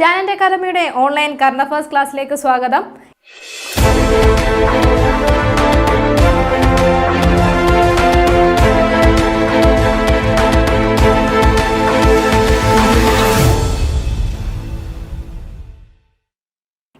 Talent അക്കാദമിയുടെ online current first ക്ലാസ്സിലേക്ക് സ്വാഗതം.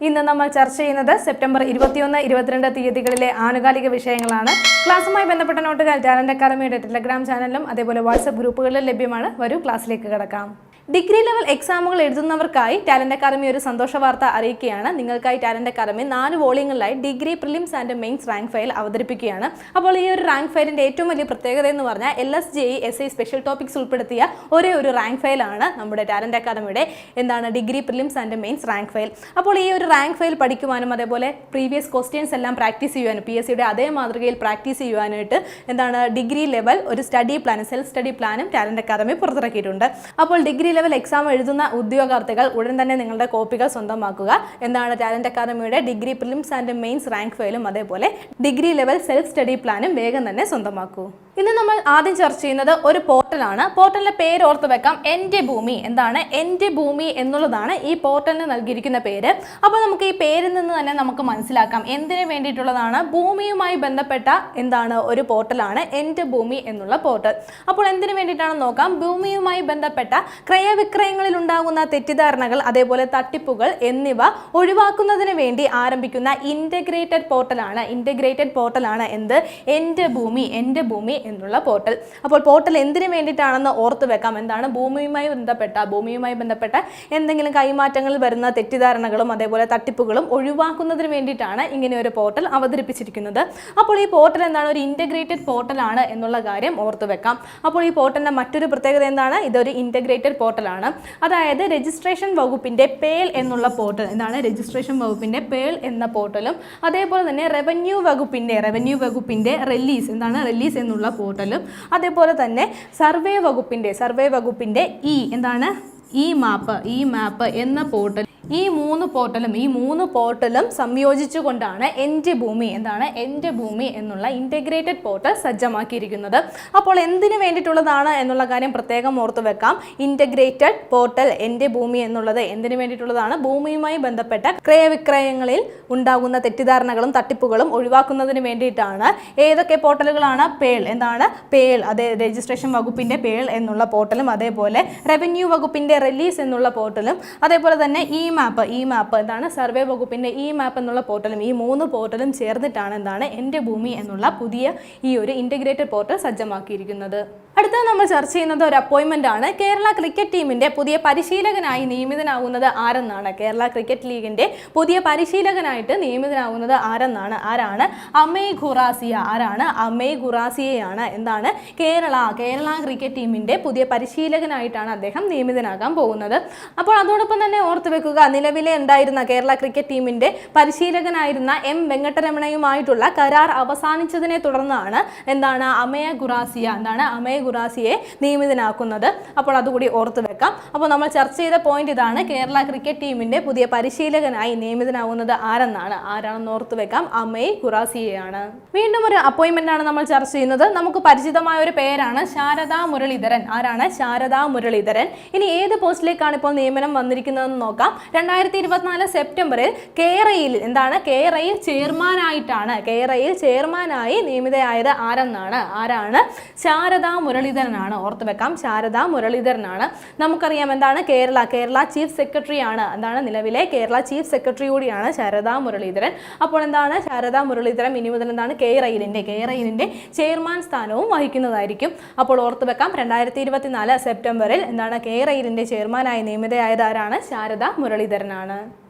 ഇന്ന് നമ്മൾ ചർച്ച ചെയ്യുന്നത് സെപ്റ്റംബർ ഇരുപത്തിയൊന്ന് ഇരുപത്തിരണ്ട് തീയതികളിലെ ആനുകാലിക വിഷയങ്ങളാണ്. ക്ലാസ്സുമായി ബന്ധപ്പെട്ട നോട്ടുകൾ ടാലന്റ് അക്കാദമിയുടെ ടെലഗ്രാം ചാനലിലും അതേപോലെ വാട്സപ്പ് ഗ്രൂപ്പുകളിലും ലഭ്യമാണ്. വരൂ ക്ലാസ്സിലേക്ക് കിടക്കാം. ഡിഗ്രി ലെവൽ എക്സാമുകൾ എഴുതുന്നവർക്കായി ടാലന്റ് അക്കാദമി ഒരു സന്തോഷ വാർത്ത അറിയിക്കുകയാണ്. നിങ്ങൾക്കായി ടാലന്റ് അക്കാദമി നാല് വോളിയങ്ങളിലായി degree prelims and mains rank file അവതരിപ്പിക്കുകയാണ്. അപ്പോൾ ഈ ഒരു റാങ്ക് ഫയലിന്റെ ഏറ്റവും വലിയ പ്രത്യേകത എന്ന് പറഞ്ഞാൽ L S J S I special topics ഉൾപ്പെടുത്തിയ ഒരേ ഒരു റാങ്ക് ഫയലാണ് നമ്മുടെ ടാലന്റ് അക്കാദമിയുടെ എന്താണ് degree prelims and mains rank file അപ്പോൾ ഈ ഒരു റാങ്ക് ഫയൽ പഠിക്കുവാനും അതേപോലെ പ്രീവിയസ് ക്വസ്റ്റ്യൻസ് എല്ലാം പ്രാക്ടീസ് ചെയ്യുവാനും പി എസ് സിയുടെ അതേ മാതൃകയിൽ പ്രാക്ടീസ് ചെയ്യുവാനായിട്ട് എന്താണ് ഡിഗ്രി ലെവൽ ഒരു സ്റ്റഡി പ്ലാൻ സെൽഫ് സ്റ്റഡി പ്ലാനും ടാലന്റ് അക്കാദമി പുറത്തിറക്കിയിട്ടുണ്ട്. അപ്പോൾ ഡിഗ്രി ലെവൽ എക്സാം എഴുതുന്ന ഉദ്യോഗാർത്ഥികൾ ഉടൻ തന്നെ നിങ്ങളുടെ കോപ്പികൾ സ്വന്തമാക്കുക. എന്താണ് ടാലന്റ് അക്കാദമിയുടെ degree prelims and mains rank ഫയലും അതേപോലെ ഡിഗ്രി ലെവൽ സെൽഫ് സ്റ്റഡി പ്ലാനും വേഗം തന്നെ സ്വന്തമാക്കൂ. ഇന്ന് നമ്മൾ ആദ്യം ചർച്ച ചെയ്യുന്നത് ഒരു പോർട്ടലാണ് പോർട്ടലിന്റെ പേര് ഓർത്ത് വെക്കാം. എന്റെ ഭൂമി. എന്താണ്? എന്റെ ഭൂമി എന്നുള്ളതാണ് ഈ പോർട്ടലിന് നൽകിയിരിക്കുന്ന പേര്. അപ്പോൾ നമുക്ക് ഈ പേരിൽ നിന്ന് തന്നെ നമുക്ക് മനസ്സിലാക്കാം. എന്തിനു വേണ്ടിയിട്ടുള്ളതാണ്? ഭൂമിയുമായി ബന്ധപ്പെട്ട എന്താണ് ഒരു പോർട്ടലാണ് എന്റെ ഭൂമി എന്നുള്ള പോർട്ടൽ അപ്പോൾ എന്തിനു വേണ്ടിയിട്ടാണെന്ന് നോക്കാം. ഭൂമിയുമായി ബന്ധപ്പെട്ട ക്രയവിക്രയങ്ങളിൽ ഉണ്ടാകുന്ന തെറ്റിദ്ധാരണകൾ അതേപോലെ തട്ടിപ്പുകൾ എന്നിവ ഒഴിവാക്കുന്നതിന് വേണ്ടി ആരംഭിക്കുന്ന ഇന്റഗ്രേറ്റഡ് പോർട്ടലാണ് ഇന്റഗ്രേറ്റഡ് പോർട്ടലാണ് എന്ത്? എന്റെ ഭൂമി എന്റെ ഭൂമി എന്നുള്ള പോർട്ടൽ അപ്പോൾ പോർട്ടൽ എന്തിനു വേണ്ടിയിട്ടാണെന്ന് ഓർത്ത് വെക്കാം. എന്താണ്? ഭൂമിയുമായി ബന്ധപ്പെട്ട ഭൂമിയുമായി ബന്ധപ്പെട്ട എന്തെങ്കിലും കൈമാറ്റങ്ങളിൽ വരുന്ന തെറ്റിദ്ധാരണകളും അതേപോലെ തട്ടിപ്പുകളും ഒഴിവാക്കുന്നതിന് വേണ്ടിയിട്ടാണ് ഇങ്ങനെ ഒരു പോർട്ടൽ അവതരിപ്പിച്ചിരിക്കുന്നത്. അപ്പോൾ ഈ പോർട്ടൽ എന്താണ്? ഒരു ഇന്റഗ്രേറ്റഡ് പോർട്ടലാണ് എന്നുള്ള കാര്യം ഓർത്ത് വെക്കാം. അപ്പോൾ ഈ പോർട്ടലിന്റെ മറ്റൊരു പ്രത്യേകത എന്താണ്? ഇതൊരു ഇന്റഗ്രേറ്റഡ് പോർട്ടലാണ്. അതായത് രജിസ്ട്രേഷൻ വകുപ്പിന്റെ പേൽ എന്നുള്ള പോർട്ടൽ. എന്താണ് രജിസ്ട്രേഷൻ വകുപ്പിന്റെ പേൾ എന്ന പോർട്ടലും. അതേപോലെ തന്നെ റവന്യൂ വകുപ്പിന്റെ റവന്യൂ വകുപ്പിന്റെ റിലീസ് എന്താണ് റിലീസ് എന്നുള്ള പോർട്ടലും. അതേപോലെ തന്നെ സർവേ വകുപ്പിന്റെ സർവേ വകുപ്പിന്റെ ഇ എന്താണ്? ഇ മാപ്പ് ഇ മാപ്പ് എന്ന പോർട്ടൽ. ഈ മൂന്ന് പോർട്ടലും ഈ മൂന്ന് പോർട്ടലും സംയോജിച്ചുകൊണ്ടാണ് എന്റെ ഭൂമി എന്താണ് എന്റെ ഭൂമി എന്നുള്ള ഇന്റഗ്രേറ്റഡ് പോർട്ടൽ സജ്ജമാക്കിയിരിക്കുന്നത്. അപ്പോൾ എന്തിനു വേണ്ടിയിട്ടുള്ളതാണ് എന്നുള്ള കാര്യം പ്രത്യേകം ഓർത്ത് വെക്കാം. ഇന്റഗ്രേറ്റഡ് പോർട്ടൽ എന്റെ ഭൂമി എന്നുള്ളത് എന്തിനു വേണ്ടിയിട്ടുള്ളതാണ്? ഭൂമിയുമായി ബന്ധപ്പെട്ട ക്രയവിക്രയങ്ങളിൽ ഉണ്ടാകുന്ന തെറ്റിദ്ധാരണകളും തട്ടിപ്പുകളും ഒഴിവാക്കുന്നതിന് വേണ്ടിയിട്ടാണ്. ഏതൊക്കെ പോർട്ടലുകളാണ്? പേൾ എന്താണ്? പേൾ അതെ രജിസ്ട്രേഷൻ വകുപ്പിന്റെ പേൾ എന്നുള്ള പോർട്ടലും അതേപോലെ റവന്യൂ വകുപ്പിന്റെ റിലീസ് എന്നുള്ള പോർട്ടലും അതേപോലെ തന്നെ ഈ മാപ്പ് ഈ മാപ്പ് എന്താണ് സർവേ വകുപ്പിന്റെ ഈ മാപ്പ് എന്നുള്ള പോർട്ടലും ഈ മൂന്ന് പോർട്ടലും ചേർന്നിട്ടാണ് എന്താണ് എന്റെ ഭൂമി എന്നുള്ള പുതിയ ഈ ഒരു ഇന്റഗ്രേറ്റഡ് പോർട്ടൽ സജ്ജമാക്കിയിരിക്കുന്നത്. അടുത്തത് നമ്മൾ ചർച്ച ചെയ്യുന്നത് ഒരു അപ്പോയിൻമെന്റ് ആണ്. കേരള ക്രിക്കറ്റ് ടീമിന്റെ പുതിയ പരിശീലകനായി നിയമിതനാകുന്നത് ആരെന്നാണ്? കേരള ക്രിക്കറ്റ് ലീഗിന്റെ പുതിയ പരിശീലകനായിട്ട് നിയമിതനാകുന്നത് ആരെന്നാണ്? ആരാണ്? അമേ ഖുറാസിയ. ആരാണ്? അമേ ഖുറാസിയയാണ്. എന്താണ്? കേരള കേരള ക്രിക്കറ്റ് ടീമിന്റെ പുതിയ പരിശീലകനായിട്ടാണ് അദ്ദേഹം നിയമിതനാകാൻ പോകുന്നത്. അപ്പോൾ അതോടൊപ്പം തന്നെ ഓർത്ത് വെക്കുക നിലവിലെ ഉണ്ടായിരുന്ന കേരള ക്രിക്കറ്റ് ടീമിന്റെ പരിശീലകനായിരുന്ന എം വെങ്കട്ടരമണയുമായിട്ടുള്ള കരാർ അവസാനിച്ചതിനെ തുടർന്നാണ് എന്താണ്? അമയ ഖുറാസിയ. എന്താണ്? അമയ ഖുറാസിയെ നിയമിതനാക്കുന്നത്. അപ്പോൾ അതുകൂടി ഓർത്തു വെക്കാം. അപ്പോൾ നമ്മൾ ചർച്ച ചെയ്ത പോയിന്റ് ഇതാണ് കേരള ക്രിക്കറ്റ് ടീമിന്റെ പുതിയ പരിശീലകനായി നിയമിതനാകുന്നത് ആരെന്നാണ്? ആരാണെന്ന് ഓർത്തു വെക്കാം. അമയ് ഖുറാസിയെയാണ്. വീണ്ടും ഒരു അപ്പോയിന്റ്മെന്റ് ആണ് നമ്മൾ ചർച്ച ചെയ്യുന്നത്. നമുക്ക് പരിചിതമായ ഒരു പേരാണ് ശാരദാ മുരളീധരൻ. ആരാണ്? ശാരദാ മുരളീധരൻ. ഇനി ഏത് പോസ്റ്റിലേക്കാണ് ഇപ്പോൾ നിയമനം വന്നിരിക്കുന്നതെന്ന് നോക്കാം. രണ്ടായിരത്തി ഇരുപത്തിനാല് സെപ്റ്റംബറിൽ കേരയിൽ എന്താണ്? കേരയിൽ ചെയർമാനായിട്ടാണ്. കേരയിൽ ചെയർമാനായി നിയമിതയായത് ആരെന്നാണ്? ആരാണ്? ശാരദാ മുരളീധരനാണ്. ഓർത്ത് വെക്കാം ശാരദ മുരളീധരനാണ്. നമുക്കറിയാം എന്താണ്? കേരള കേരള ചീഫ് സെക്രട്ടറി ആണ്. എന്താണ് നിലവിലെ കേരള ചീഫ് സെക്രട്ടറി കൂടിയാണ് ശാരദ മുരളീധരൻ. അപ്പോൾ എന്താണ്? ശാരദ മുരളീധരൻ ഇനി മുതൽ എന്താണ്? കെ റെയിലിന്റെ കെ റെയിലിന്റെ ചെയർമാൻ സ്ഥാനവും വഹിക്കുന്നതായിരിക്കും. അപ്പോൾ ഓർത്ത് വെക്കാം രണ്ടായിരത്തി ഇരുപത്തിനാല് സെപ്റ്റംബറിൽ എന്താണ്? കെ റെയിലിന്റെ ചെയർമാനായി നിയമിതയായത് ആരാണ്? ശാരദ മുരളീധരനാണ്.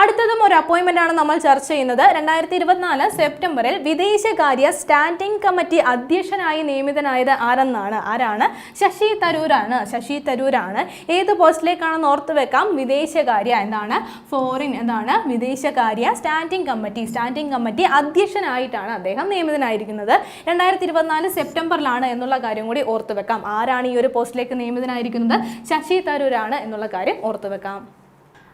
അടുത്തതും ഒരു അപ്പോയിൻമെന്റ് ആണ് നമ്മൾ ചർച്ച ചെയ്യുന്നത്. രണ്ടായിരത്തി ഇരുപത്തിനാല് സെപ്റ്റംബറിൽ വിദേശകാര്യ സ്റ്റാൻഡിംഗ് കമ്മിറ്റി അധ്യക്ഷനായി നിയമിതനായത് ആരെന്നാണ്? ആരാണ്? ശശി തരൂരാണ്. ശശി തരൂരാണ്. ഏത് പോസ്റ്റിലേക്കാണെന്ന് ഓർത്ത് വെക്കാം. വിദേശകാര്യ എന്താണ്? ഫോറിൻ എന്താണ്? വിദേശകാര്യ സ്റ്റാൻഡിംഗ് കമ്മിറ്റി. സ്റ്റാൻഡിംഗ് കമ്മിറ്റി അധ്യക്ഷനായിട്ടാണ് അദ്ദേഹം നിയമിതനായിരിക്കുന്നത്. രണ്ടായിരത്തി ഇരുപത്തിനാല് സെപ്റ്റംബറിലാണ് എന്നുള്ള കാര്യം കൂടി ഓർത്ത് വെക്കാം. ആരാണ് ഈ ഒരു പോസ്റ്റിലേക്ക് നിയമിതനായിരിക്കുന്നത്? ശശി തരൂരാണ് എന്നുള്ള കാര്യം ഓർത്ത് വെക്കാം.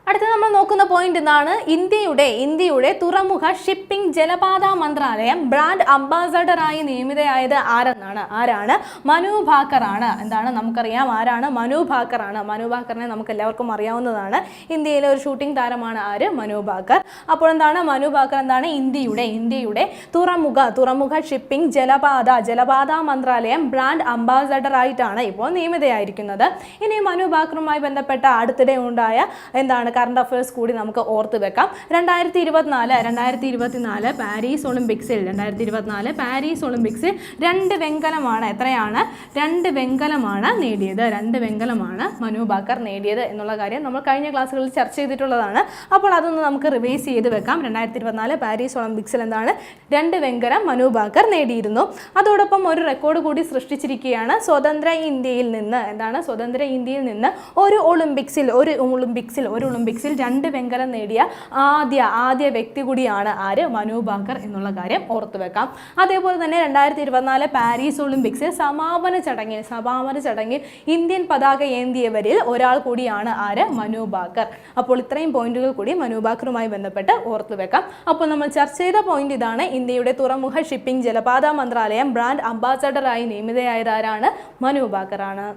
അടുത്ത നമ്മൾ നോക്കുന്ന പോയിന്റ് എന്താണ് ഇന്ത്യയുടെ ഇന്ത്യയുടെ തുറമുഖ ഷിപ്പിംഗ് ജലപാത മന്ത്രാലയം ബ്രാൻഡ് അംബാസഡറായി നിയമിതയായത് ആരെന്നാണ്? ആരാണ്? മനു ഭാക്കറാണ് എന്താണ് നമുക്കറിയാം? ആരാണ്? മനു ഭാക്കറാണ് മനു ഭാക്കറിനെ നമുക്ക് എല്ലാവർക്കും അറിയാവുന്നതാണ്. ഇന്ത്യയിലെ ഒരു ഷൂട്ടിംഗ് താരമാണ് ആര്? മനു ഭാക്കർ. അപ്പോൾ എന്താണ്? മനു ഭാക്കർ എന്താണ്? ഇന്ത്യയുടെ ഇന്ത്യയുടെ തുറമുഖ തുറമുഖ ഷിപ്പിംഗ് ജലപാത ജലപാത മന്ത്രാലയം ബ്രാൻഡ് അംബാസഡറായിട്ടാണ് ഇപ്പോൾ നിയമിതയായിരിക്കുന്നത്. ഇനി മനു ഭാക്കറുമായി ബന്ധപ്പെട്ട അടുത്തിടെ ഉണ്ടായ എന്താണ് കറണ്ട് അഫയേഴ്സ് കൂടി നമുക്ക് ഓർത്ത് വെക്കാം. രണ്ടായിരത്തി ഇരുപത്തിനാല് രണ്ടായിരത്തി ഇരുപത്തിനാല് പാരീസ് ഒളിമ്പിക്സിൽ രണ്ടായിരത്തി ഇരുപത്തിനാല് പാരീസ് ഒളിമ്പിക്സിൽ രണ്ട് വെങ്കലമാണ് എത്രയാണ്? രണ്ട് വെങ്കലമാണ് നേടിയത്. രണ്ട് വെങ്കലമാണ് മനു ബാക്കർ നേടിയത് എന്നുള്ള കാര്യം നമ്മൾ കഴിഞ്ഞ ക്ലാസ്സുകളിൽ ചർച്ച ചെയ്തിട്ടുള്ളതാണ്. അപ്പോൾ അതൊന്ന് നമുക്ക് റിവൈസ് ചെയ്ത് വെക്കാം. രണ്ടായിരത്തി ഇരുപത്തിനാല് പാരീസ് ഒളിമ്പിക്സിൽ എന്താണ്? രണ്ട് വെങ്കലം മനു ബാക്കർ നേടിയിരുന്നു. അതോടൊപ്പം ഒരു റെക്കോർഡ് കൂടി സൃഷ്ടിച്ചിരിക്കുകയാണ്. സ്വതന്ത്ര ഇന്ത്യയിൽ നിന്ന് എന്താണ്? സ്വതന്ത്ര ഇന്ത്യയിൽ നിന്ന് ഒരു ഒളിമ്പിക്സിൽ ഒരു ഒളിമ്പിക്സിൽ ഒരു ഒളിമ്പിക്സിൽ രണ്ട് വെങ്കലം നേടിയ ആദ്യ ആദ്യ വ്യക്തി കൂടിയാണ് ആര്? മനു ബാക്കർ എന്നുള്ള കാര്യം ഓർത്തു വെക്കാം. അതേപോലെ തന്നെ രണ്ടായിരത്തി ഇരുപത്തിനാല് പാരീസ് ഒളിമ്പിക്സിൽ സമാപന ചടങ്ങിൽ സമാപന ചടങ്ങിൽ ഇന്ത്യൻ പതാക ഏന്തിയവരിൽ ഒരാൾ കൂടിയാണ് ആര്? മനു ബാക്കർ അപ്പോൾ ഇത്രയും പോയിന്റുകൾ കൂടി മനു ബാക്കറുമായി ബന്ധപ്പെട്ട് ഓർത്തു വെക്കാം. അപ്പോൾ നമ്മൾ ചർച്ച ചെയ്ത പോയിന്റ് ഇതാണ്. ഇന്ത്യയുടെ തുറമുഖ ഷിപ്പിംഗ് ജലപാത മന്ത്രാലയം ബ്രാൻഡ് അംബാസഡറായി നിയമിതയായതാരാണ്? മനു ബാക്കറാണ്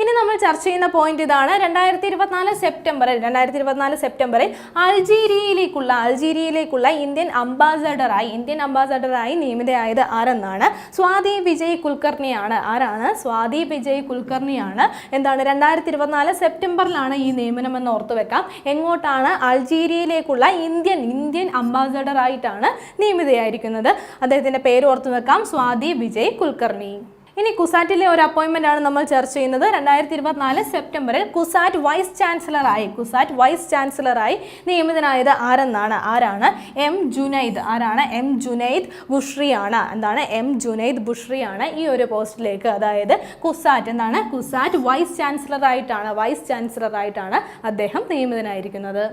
ഇനി നമ്മൾ ചർച്ച ചെയ്യുന്ന പോയിന്റ് ഇതാണ്. രണ്ടായിരത്തി ഇരുപത്തിനാല് സെപ്റ്റംബറിൽ രണ്ടായിരത്തി ഇരുപത്തിനാല് സെപ്റ്റംബറിൽ അൾജീരിയയിലേക്കുള്ള അൾജീരിയയിലേക്കുള്ള ഇന്ത്യൻ അംബാസഡറായി ഇന്ത്യൻ അംബാസഡറായി നിയമിതയായത് ആരെന്നാണ്? സ്വാതി വിജയ് കുൽക്കർണിയാണ്. ആരാണ്? സ്വാതി വിജയ് കുൽക്കർണിയാണ്. എന്താണ്? രണ്ടായിരത്തി ഇരുപത്തിനാല് സെപ്റ്റംബറിലാണ് ഈ നിയമനം എന്ന് ഓർത്തു വെക്കാം. എങ്ങോട്ടാണ്? അൾജീരിയയിലേക്കുള്ള ഇന്ത്യൻ ഇന്ത്യൻ അംബാസഡറായിട്ടാണ് നിയമിതയായിരിക്കുന്നത്. അദ്ദേഹത്തിന്റെ പേര് ഓർത്തു വെക്കാം. സ്വാതി വിജയ് കുൽക്കർണി. ഇനി കുസാറ്റിലെ ഒരു അപ്പോയിൻമെന്റ് ആണ് നമ്മൾ ചർച്ച ചെയ്യുന്നത്. രണ്ടായിരത്തി ഇരുപത്തിനാല് സെപ്റ്റംബറിൽ കുസാറ്റ് വൈസ് ചാൻസലറായി കുസാറ്റ് വൈസ് ചാൻസലറായി നിയമിതനായത് ആരെന്നാണ്? ആരാണ്? എം ജുനൈദ് ആരാണ്? എം ജുനൈദ് ബുഷ്രിയാണ് എന്താണ്? എം ജുനൈദ് ബുഷ്രിയാണ് ഈ ഒരു പോസ്റ്റിലേക്ക്. അതായത് കുസാറ്റ് എന്താണ്? കുസാറ്റ് വൈസ് ചാൻസലറായിട്ടാണ് വൈസ് ചാൻസലറായിട്ടാണ് അദ്ദേഹം നിയമിതനായിരിക്കുന്നത്.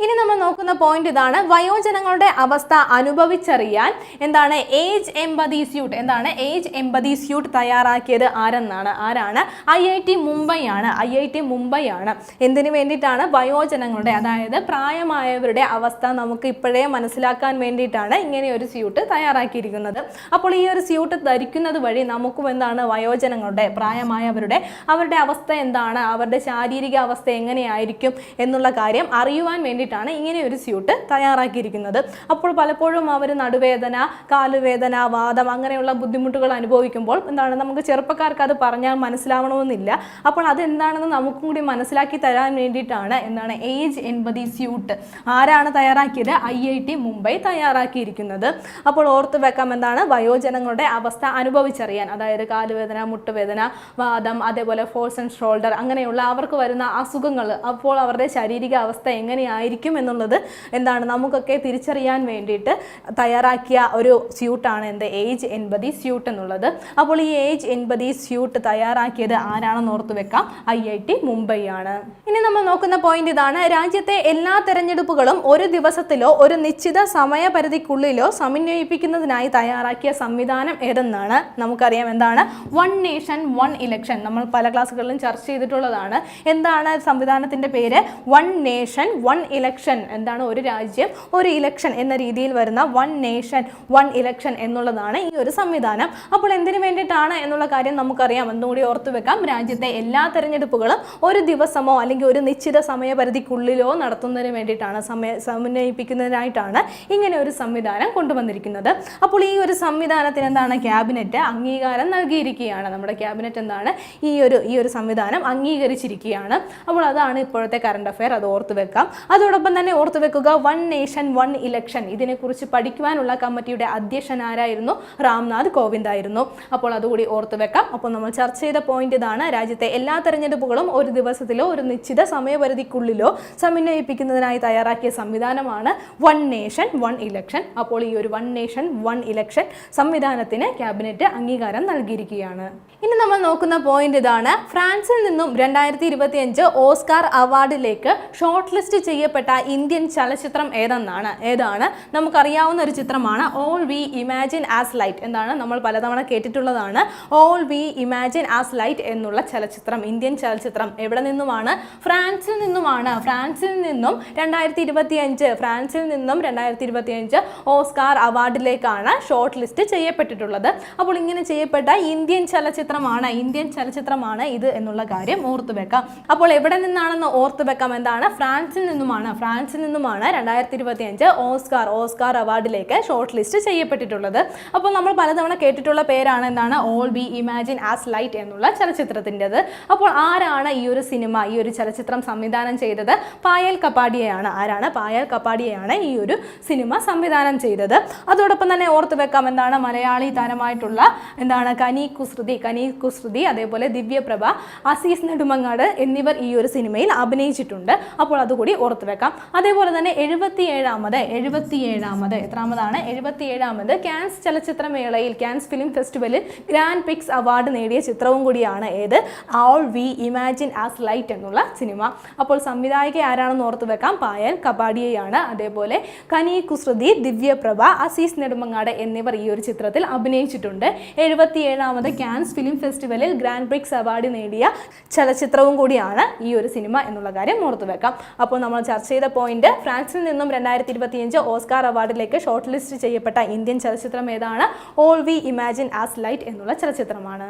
ഇനി നമ്മൾ നോക്കുന്ന പോയിന്റ് ഇതാണ് വയോജനങ്ങളുടെ അവസ്ഥ അനുഭവിച്ചറിയാൻ. എന്താണ് ഏജ് എമ്പതി സ്യൂട്ട് എന്താണ് ഏജ് എമ്പതി സ്യൂട്ട് തയ്യാറാക്കിയത് ആരെന്നാണ്? ആരാണ്? ഐ ഐ ടി മുംബൈ ആണ്. ഐ ഐ ടി മുംബൈ ആണ്. എന്തിനു വേണ്ടിയിട്ടാണ് വയോജനങ്ങളുടെ അതായത് പ്രായമായവരുടെ അവസ്ഥ നമുക്ക് ഇപ്പോഴേ മനസ്സിലാക്കാൻ വേണ്ടിയിട്ടാണ് ഇങ്ങനെ ഒരു സ്യൂട്ട് തയ്യാറാക്കിയിരിക്കുന്നത്. അപ്പോൾ ഈ ഒരു സ്യൂട്ട് ധരിക്കുന്നത് വഴി നമുക്കും എന്താണ് വയോജനങ്ങളുടെ പ്രായമായവരുടെ അവരുടെ അവസ്ഥ എന്താണ്? അവരുടെ ശാരീരിക അവസ്ഥ എങ്ങനെയായിരിക്കും? എന്നുള്ള കാര്യം അറിയുവാൻ വേണ്ടിയിട്ടാണ് ഇങ്ങനെ ഒരു സ്യൂട്ട് തയ്യാറാക്കിയിരിക്കുന്നത്. അപ്പോൾ പലപ്പോഴും അവർ നടുവേദന കാലുവേദന വാദം അങ്ങനെയുള്ള ബുദ്ധിമുട്ടുകൾ അനുഭവിക്കുമ്പോൾ എന്താണ് നമുക്ക് ചെറുപ്പക്കാർക്ക് അത് പറഞ്ഞാൽ മനസ്സിലാവണമെന്നില്ല. അപ്പോൾ അത് അതെന്താണെന്ന് നമുക്കും കൂടി മനസ്സിലാക്കി തരാൻ വേണ്ടിയിട്ടാണ് എന്താണ് ഏജ് എൺപതി സ്യൂട്ട് ആരാണ് തയ്യാറാക്കിയത്? ഐ ഐ ടി മുംബൈ തയ്യാറാക്കിയിരിക്കുന്നത്. അപ്പോൾ ഓർത്ത് വെക്കാം എന്താണ് വയോജനങ്ങളുടെ അവസ്ഥ അനുഭവിച്ചറിയാൻ. അതായത് കാലുവേദന മുട്ടുവേദന വാദം അതേപോലെ ഫോഴ്സ് ആൻഡ് ഷോൾഡർ അങ്ങനെയുള്ള അവർക്ക് വരുന്ന അസുഖങ്ങൾ അപ്പോൾ അവരുടെ ശാരീരിക അവസ്ഥ എങ്ങനെയായിരിക്കും? എന്നുള്ളത് എന്താണ് നമുക്കൊക്കെ തിരിച്ചറിയാൻ വേണ്ടിയിട്ട് തയ്യാറാക്കിയ ഒരു സ്യൂട്ടാണ് എന്ത്? ഏജ് എൺപതി സ്യൂട്ട് എന്നുള്ളത്. അപ്പോൾ ഈ ഏജ് എൺപതി സ്യൂട്ട് തയ്യാറാക്കിയത് ആരാണെന്ന് ഓർത്ത് വെക്കാം. ഐ ഐ ടി മുംബൈ ആണ്. ഇനി നമ്മൾ നോക്കുന്ന പോയിന്റ് ഇതാണ്. രാജ്യത്തെ എല്ലാ തെരഞ്ഞെടുപ്പുകളും ഒരു ദിവസത്തിലോ ഒരു നിശ്ചിത സമയപരിധിക്കുള്ളിലോ സമന്വയിപ്പിക്കുന്നതിനായി തയ്യാറാക്കിയ സംവിധാനം ഏതെന്നാണ്? നമുക്കറിയാം എന്താണ്? വൺ നേഷൻ വൺ ഇലക്ഷൻ നമ്മൾ പല ക്ലാസ്സുകളിലും ചർച്ച ചെയ്തിട്ടുള്ളതാണ്. എന്താണ് സംവിധാനത്തിന്റെ പേര്? വൺ നേഷൻ വൺ ഇലക്ഷൻ എന്താണ് ഒരു രാജ്യം ഒരു ഇലക്ഷൻ എന്ന രീതിയിൽ വരുന്ന വൺ നേഷൻ വൺ ഇലക്ഷൻ എന്നുള്ളതാണ് ഈ ഒരു സംവിധാനം. അപ്പോൾ എന്തിനു വേണ്ടിയിട്ടാണ് എന്നുള്ള കാര്യം നമുക്കറിയാം. ഒന്നുകൂടി ഓർത്തു വെക്കാം. രാജ്യത്തെ എല്ലാ തെരഞ്ഞെടുപ്പുകളും ഒരു ദിവസമോ അല്ലെങ്കിൽ ഒരു നിശ്ചിത സമയപരിധിക്കുള്ളിലോ നടത്തുന്നതിന് വേണ്ടിയിട്ടാണ് സമയ സമന്വയിപ്പിക്കുന്നതിനായിട്ടാണ് ഇങ്ങനെ ഒരു സംവിധാനം കൊണ്ടുവന്നിരിക്കുന്നത്. അപ്പോൾ ഈ ഒരു സംവിധാനത്തിന് എന്താണ് ക്യാബിനറ്റ് അംഗീകാരം നൽകിയിരിക്കുകയാണ്. നമ്മുടെ ക്യാബിനറ്റ് എന്താണ്? ഈ ഒരു ഈ ഒരു സംവിധാനം അംഗീകരിച്ചിരിക്കുകയാണ്. അപ്പോൾ അതാണ് ഇപ്പോഴത്തെ കറണ്ട് അഫെയർ അത് ഓർത്ത് വെക്കാം. അതോടൊപ്പം തന്നെ ഓർത്തു വെക്കുക വൺ നേഷൻ വൺ ഇലക്ഷൻ ഇതിനെക്കുറിച്ച് പഠിക്കുവാനുള്ള കമ്മിറ്റിയുടെ അധ്യക്ഷൻ ആരായിരുന്നു? രാംനാഥ് കോവിന്ദ് ആയിരുന്നു. അപ്പോൾ അതുകൂടി ഓർത്തു വെക്കാം. അപ്പോൾ നമ്മൾ ചർച്ച ചെയ്ത പോയിന്റ് ഇതാണ്. രാജ്യത്തെ എല്ലാ തെരഞ്ഞെടുപ്പുകളും ഒരു ദിവസത്തിലോ ഒരു നിശ്ചിത സമയപരിധിക്കുള്ളിലോ സമന്വയിപ്പിക്കുന്നതിനായി തയ്യാറാക്കിയ സംവിധാനമാണ് വൺ നേഷൻ വൺ ഇലക്ഷൻ അപ്പോൾ ഈ ഒരു വൺ നേഷൻ വൺ ഇലക്ഷൻ സംവിധാനത്തിന് ക്യാബിനറ്റ് അംഗീകാരം നൽകിയിരിക്കുകയാണ്. ഇനി നമ്മൾ നോക്കുന്ന പോയിന്റ് ഇതാണ്. ഫ്രാൻസിൽ നിന്നും രണ്ടായിരത്തി ഇരുപത്തിയഞ്ച് ഓസ്കാർ അവാർഡിലേക്ക് ഷോർട്ട് ലിസ്റ്റ് ചെയ്യപ്പെട്ട ചെയ്യപ്പെട്ട ഇന്ത്യൻ ചലച്ചിത്രം ഏതെന്നാണ് ഏതാണ്? നമുക്കറിയാവുന്ന ഒരു ചിത്രമാണ് All We Imagine as Light എന്താണ്? നമ്മൾ പലതവണ കേട്ടിട്ടുള്ളതാണ് All We Imagine as Light എന്നുള്ള ചലച്ചിത്രം ഇന്ത്യൻ ചലച്ചിത്രം. എവിടെ നിന്നുമാണ്? ഫ്രാൻസിൽ നിന്നുമാണ്. ഫ്രാൻസിൽ നിന്നും രണ്ടായിരത്തി ഇരുപത്തി അഞ്ച് ഫ്രാൻസിൽ നിന്നും രണ്ടായിരത്തി ഇരുപത്തി അഞ്ച് ഓസ്കാർ അവാർഡിലേക്കാണ് ഷോർട്ട് ലിസ്റ്റ് ചെയ്യപ്പെട്ടിട്ടുള്ളത്. അപ്പോൾ ഇങ്ങനെ ചെയ്യപ്പെട്ട ഇന്ത്യൻ ചലച്ചിത്രമാണ് ഇന്ത്യൻ ചലച്ചിത്രമാണ് ഇത് എന്നുള്ള കാര്യം ഓർത്തു വെക്കാം അപ്പോൾ എവിടെ നിന്നാണെന്ന് ഓർത്തു വെക്കാം എന്താണ്? ഫ്രാൻസിൽ നിന്നുമാണ്. ഫ്രാൻസിൽ നിന്നുമാണ് രണ്ടായിരത്തി ഇരുപത്തി അഞ്ച് ഓസ്കാർ ഓസ്കാർ അവാർഡിലേക്ക് ഷോർട്ട് ലിസ്റ്റ് ചെയ്യപ്പെട്ടിട്ടുള്ളത്. അപ്പോൾ നമ്മൾ പലതവണ കേട്ടിട്ടുള്ള പേരാണ് എന്താണ് All We Imagine as Light എന്നുള്ള ചലച്ചിത്രത്തിന്റെത്. അപ്പോൾ ആരാണ് ഈ ഒരു സിനിമ ഈ ഒരു ചലച്ചിത്രം സംവിധാനം ചെയ്തത്? പായൽ കപ്പാടിയെയാണ് ആരാണ് പായൽ കപ്പാടിയെയാണ് ഈ ഒരു സിനിമ സംവിധാനം ചെയ്തത്? അതോടൊപ്പം തന്നെ ഓർത്ത് വെക്കാം എന്താണ് മലയാളി താരമായിട്ടുള്ള എന്താണ് കനി കുസൃതി കനി കുസൃതി അതേപോലെ ദിവ്യപ്രഭ അസീസ് നെടുമങ്ങാട് എന്നിവർ ഈ ഒരു സിനിമയിൽ അഭിനയിച്ചിട്ടുണ്ട്. അപ്പോൾ അതുകൂടി ഓർത്ത് വെക്കാം. അതേപോലെ തന്നെ എഴുപത്തി ഏഴാമത് എഴുപത്തി ഏഴാമത് എത്രാമതാണ്? എഴുപത്തി ഏഴാമത് ക്യാൻസ് ചലച്ചിത്രമേളയിൽ ക്യാൻസ് ഫിലിം ഫെസ്റ്റിവലിൽ ഗ്രാൻഡ് പിക്സ് അവാർഡ് നേടിയ ചിത്രവും കൂടിയാണ് ഏത്? All We Imagine as Light എന്നുള്ള സിനിമ. അപ്പോൾ സംവിധായക ആരാണെന്ന് ഓർത്ത് വെക്കാം. പായൽ കപാഡിയയാണ് അതേപോലെ കനി കുസൃതി ദിവ്യപ്രഭ അസീസ് നെടുമങ്ങാട് എന്നിവർ ഈ ഒരു ചിത്രത്തിൽ അഭിനയിച്ചിട്ടുണ്ട്. എഴുപത്തിയേഴാമത് ക്യാൻസ് ഫിലിം ഫെസ്റ്റിവലിൽ ഗ്രാൻഡ് പ്രിക്സ് അവാർഡ് നേടിയ ചലച്ചിത്രവും കൂടിയാണ് ഈ ഒരു സിനിമ എന്നുള്ള കാര്യം ഓർത്തു വെക്കാം. അപ്പോൾ നമ്മൾ ചർച്ച ചെയ്ത പോയിന്റ്. ഫ്രാൻസിൽ നിന്നും രണ്ടായിരത്തി ഇരുപത്തിയഞ്ച് ഓസ്കാർ അവാർഡിലേക്ക് ഷോർട്ട് ലിസ്റ്റ് ചെയ്യപ്പെട്ട ഇന്ത്യൻ ചലച്ചിത്രം ഏതാണ്? All We Imagine as Light എന്നുള്ള ചലച്ചിത്രമാണ്.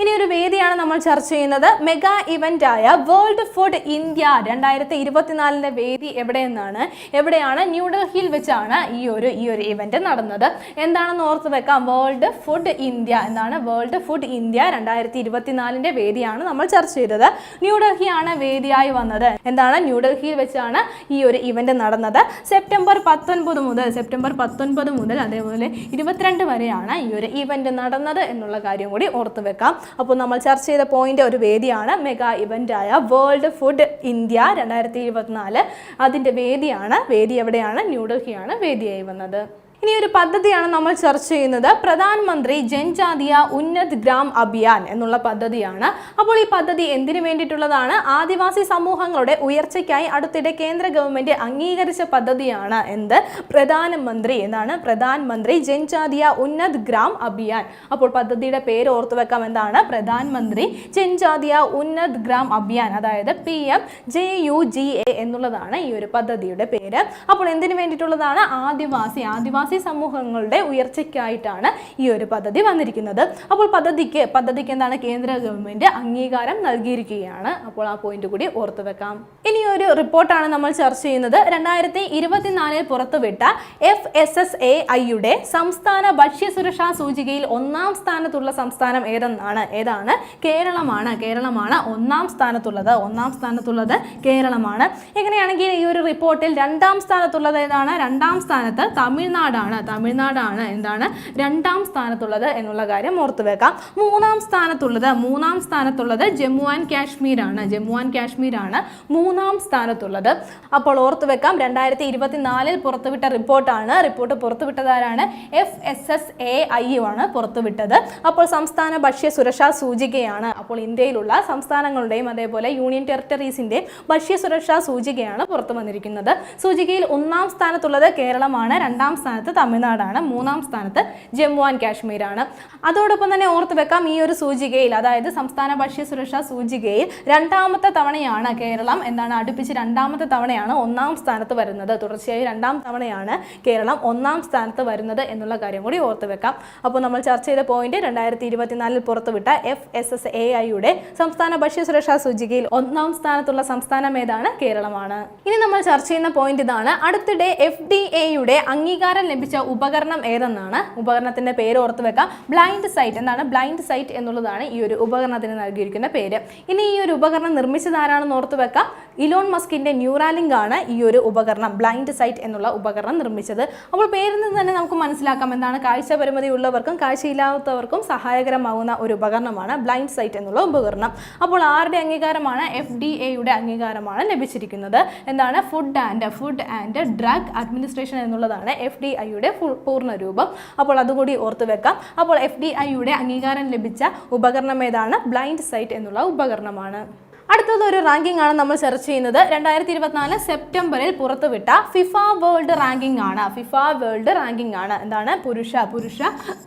ഇനി ഒരു വേദിയാണ് നമ്മൾ ചർച്ച ചെയ്യുന്നത്. മെഗാ ഇവന്റ് ആയ വേൾഡ് ഫുഡ് ഇന്ത്യ രണ്ടായിരത്തി ഇരുപത്തിനാലിന്റെ വേദി എവിടെയെന്നാണ്. എവിടെയാണ്? ന്യൂഡൽഹിയിൽ വെച്ചാണ് ഈ ഒരു ഈ ഒരു ഇവന്റ് നടന്നത്. എന്താണെന്ന് ഓർത്ത് വെക്കാം. വേൾഡ് ഫുഡ് ഇന്ത്യ എന്നാണ് വേൾഡ് ഫുഡ് ഇന്ത്യ രണ്ടായിരത്തി ഇരുപത്തിനാലിന്റെ വേദിയാണ് നമ്മൾ ചർച്ച ചെയ്തത്. ന്യൂഡൽഹിയാണ് വേദിയായി വന്നത്. എന്താണ്? ന്യൂഡൽഹിയിൽ വെച്ചാണ് ഈ ഒരു ഇവന്റ് നടന്നത്. സെപ്റ്റംബർ പത്തൊൻപത് മുതൽ സെപ്റ്റംബർ പത്തൊൻപത് മുതൽ അതേപോലെ ഇരുപത്തിരണ്ട് വരെയാണ് ഈ ഒരു ഇവന്റ് നടന്നത് എന്നുള്ള കാര്യം കൂടി ഓർത്ത് വെക്കാം. അപ്പോൾ നമ്മൾ ചർച്ച ചെയ്ത പോയിന്റ് ഒരു വേദിയാണ് മെഗാ ഇവന്റായ വേൾഡ് ഫുഡ് ഇന്ത്യ രണ്ടായിരത്തി ഇരുപത്തിനാല്. അതിന്റെ വേദിയാണ് വേദി എവിടെയാണ്? ന്യൂഡൽഹിയാണ് വേദിയായി വന്നത്. ഇനി ഒരു പദ്ധതിയാണ് നമ്മൾ ചർച്ച ചെയ്യുന്നത്. പ്രധാനമന്ത്രി ജൻജാതിയ ഉന്നത് ഗ്രാം അഭിയാൻ എന്നുള്ള പദ്ധതിയാണ്. അപ്പോൾ ഈ പദ്ധതി എന്തിനു വേണ്ടിയിട്ടുള്ളതാണ്? ആദിവാസി സമൂഹങ്ങളുടെ ഉയർച്ചയ്ക്കായി അടുത്തിടെ കേന്ദ്ര ഗവൺമെന്റ് അംഗീകരിച്ച പദ്ധതിയാണ് എന്ത്? പ്രധാനമന്ത്രി എന്നാണ് പ്രധാനമന്ത്രി ജൻജാതിയ ഉന്നത് ഗ്രാം അഭിയാൻ. അപ്പോൾ പദ്ധതിയുടെ പേര് ഓർത്തു വെക്കാം എന്താണ്? പ്രധാനമന്ത്രി ജൻജാതിയ ഉന്നത് ഗ്രാം അഭിയാൻ അതായത് P M J U G A എന്നുള്ളതാണ് ഈ ഒരു പദ്ധതിയുടെ പേര്. അപ്പോൾ എന്തിനു വേണ്ടിയിട്ടുള്ളതാണ്? ആദിവാസി ആദിവാസി സമൂഹങ്ങളുടെ ഉയർച്ചയ്ക്കായിട്ടാണ് ഈ ഒരു പദ്ധതി വന്നിരിക്കുന്നത്. അപ്പോൾ പദ്ധതിക്ക് പദ്ധതിക്ക് എന്താണ് കേന്ദ്ര ഗവൺമെന്റ് അംഗീകാരം നൽകിയിരിക്കുകയാണ്. അപ്പോൾ ആ പോയിന്റ് കൂടി ഓർത്തു വെക്കാം. ഇനി ഒരു റിപ്പോർട്ടാണ് നമ്മൾ ചർച്ച ചെയ്യുന്നത്. രണ്ടായിരത്തി ഇരുപത്തിനാലിൽ പുറത്തുവിട്ട എഫ് എസ് എസ് എ ഐയുടെ സംസ്ഥാന ഭക്ഷ്യസുരക്ഷാ സൂചികയിൽ ഒന്നാം സ്ഥാനത്തുള്ള സംസ്ഥാനം ഏതെന്നാണ്? ഏതാണ്? കേരളമാണ്. കേരളമാണ് ഒന്നാം സ്ഥാനത്തുള്ളത്. ഒന്നാം സ്ഥാനത്തുള്ളത് കേരളമാണ്. എങ്ങനെയാണെങ്കിൽ ഈ ഒരു റിപ്പോർട്ടിൽ രണ്ടാം സ്ഥാനത്തുള്ളത് ഏതാണ്? രണ്ടാം സ്ഥാനത്ത് തമിഴ്നാടാണ് തമിഴ്നാടാണ് എന്താണ് രണ്ടാം സ്ഥാനത്തുള്ളത് എന്നുള്ള കാര്യം ഓർത്തു വെക്കാം. മൂന്നാം സ്ഥാനത്തുള്ളത് മൂന്നാം സ്ഥാനത്തുള്ളത് ജമ്മു ആൻഡ് കാശ്മീർ ആണ് ജമ്മു ആൻഡ് കാശ്മീർ ആണ് മൂന്നാം സ്ഥാനത്തുള്ളത്. അപ്പോൾ ഓർത്തു വെക്കാം രണ്ടായിരത്തി ഇരുപത്തിനാലിൽ പുറത്തുവിട്ട റിപ്പോർട്ടാണ്. Report പുറത്തുവിട്ടതാരാണ്? F S S A I U ആണ് പുറത്തുവിട്ടത്. അപ്പോൾ സംസ്ഥാന ഭക്ഷ്യ സുരക്ഷാ സൂചികയാണ് അപ്പോൾ ഇന്ത്യയിലുള്ള സംസ്ഥാനങ്ങളുടെയും അതേപോലെ യൂണിയൻ ടെറിട്ടറീസിന്റെയും ഭക്ഷ്യ സുരക്ഷാ സൂചികയാണ് പുറത്തു വന്നിരിക്കുന്നത്. സൂചികയിൽ ഒന്നാം സ്ഥാനത്തുള്ളത് കേരളമാണ് രണ്ടാം സ്ഥാനത്ത് തമിഴ്നാടാണ് മൂന്നാം സ്ഥാനത്ത് ജമ്മു ആൻഡ് കാശ്മീരാണ്. അതോടൊപ്പം തന്നെ ഓർത്ത് വെക്കാം ഈ ഒരു സൂചികയിൽ അതായത് സംസ്ഥാന ഭക്ഷ്യ സുരക്ഷാ സൂചികയിൽ രണ്ടാമത്തെ തവണയാണ് കേരളം എന്താണ് അടുപ്പിച്ച് രണ്ടാമത്തെ തവണയാണ് ഒന്നാം സ്ഥാനത്ത് വരുന്നത്. തുടർച്ചയായി രണ്ടാം തവണയാണ് കേരളം ഒന്നാം സ്ഥാനത്ത് വരുന്നത് എന്നുള്ള കാര്യം കൂടി ഓർത്ത് വെക്കാം. അപ്പോൾ നമ്മൾ ചർച്ച ചെയ്ത പോയിന്റ് രണ്ടായിരത്തി ഇരുപത്തിനാലിൽ പുറത്തുവിട്ട എഫ് എസ് എസ് എ ഐയുടെ സംസ്ഥാന ഭക്ഷ്യ സുരക്ഷാ സൂചികയിൽ ഒന്നാം സ്ഥാനത്തുള്ള സംസ്ഥാനം ഏതാണ്? കേരളമാണ്. ഇനി നമ്മൾ ചർച്ച ചെയ്യുന്ന പോയിന്റ് ഇതാണ്. അടുത്തിടെ എഫ് ഡി എയുടെ അംഗീകാരം ലഭിച്ച ഉപകരണം ഏതെന്നാണ്? ഉപകരണത്തിന്റെ പേര് ഓർത്ത് വെക്കാം. ബ്ലൈൻഡ് സൈറ്റ് എന്താണ്? ബ്ലൈൻഡ് സൈറ്റ് എന്നുള്ളതാണ് ഈ ഒരു ഉപകരണത്തിന് നൽകിയിരിക്കുന്ന പേര്. ഇനി ഈ ഒരു ഉപകരണം നിർമ്മിച്ചതാരാണെന്ന് ഓർത്ത് വെക്കാം. ഇലോൺ മസ്കിന്റെ ന്യൂറാലിങ്ക് ആണ് ഈ ഒരു ഉപകരണം ബ്ലൈൻഡ് സൈറ്റ് എന്നുള്ള ഉപകരണം നിർമ്മിച്ചത്. അപ്പോൾ പേരിൽ നിന്ന് തന്നെ നമുക്ക് മനസ്സിലാക്കാം എന്താണ് കാഴ്ച പരിമിതി ഉള്ളവർക്കും കാഴ്ചയില്ലാത്തവർക്കും സഹായകരമാകുന്ന ഒരു ഉപകരണമാണ് ബ്ലൈൻഡ് സൈറ്റ് എന്നുള്ള ഉപകരണം. അപ്പോൾ ആരുടെ അംഗീകാരമാണ്? എഫ് ഡി എയുടെ അംഗീകാരമാണ് ലഭിച്ചിരിക്കുന്നത്. എന്താണ്? Food and food and drug administration എന്നുള്ളതാണ് എഫ് ഡി ഐയുടെ പൂർണ രൂപം. അപ്പോൾ അതുകൂടി ഓർത്തു വെക്കാം. അപ്പോൾ എഫ് ഡി ഐയുടെ അംഗീകാരം ലഭിച്ച ഉപകരണം ഏതാണ്? ബ്ലൈൻഡ് സൈറ്റ് എന്നുള്ള ഉപകരണമാണ്. അടുത്തത് ഒരു റാങ്കിംഗ് ആണ് നമ്മൾ സെർച്ച് ചെയ്യുന്നത്. രണ്ടായിരത്തി ഇരുപത്തിനാല് സെപ്റ്റംബറിൽ പുറത്തുവിട്ട ഫിഫ വേൾഡ് റാങ്കിംഗ് ആണ്. ഫിഫ വേൾഡ് റാങ്കിംഗ് ആണ്. എന്താണ്? പുരുഷ പുരുഷ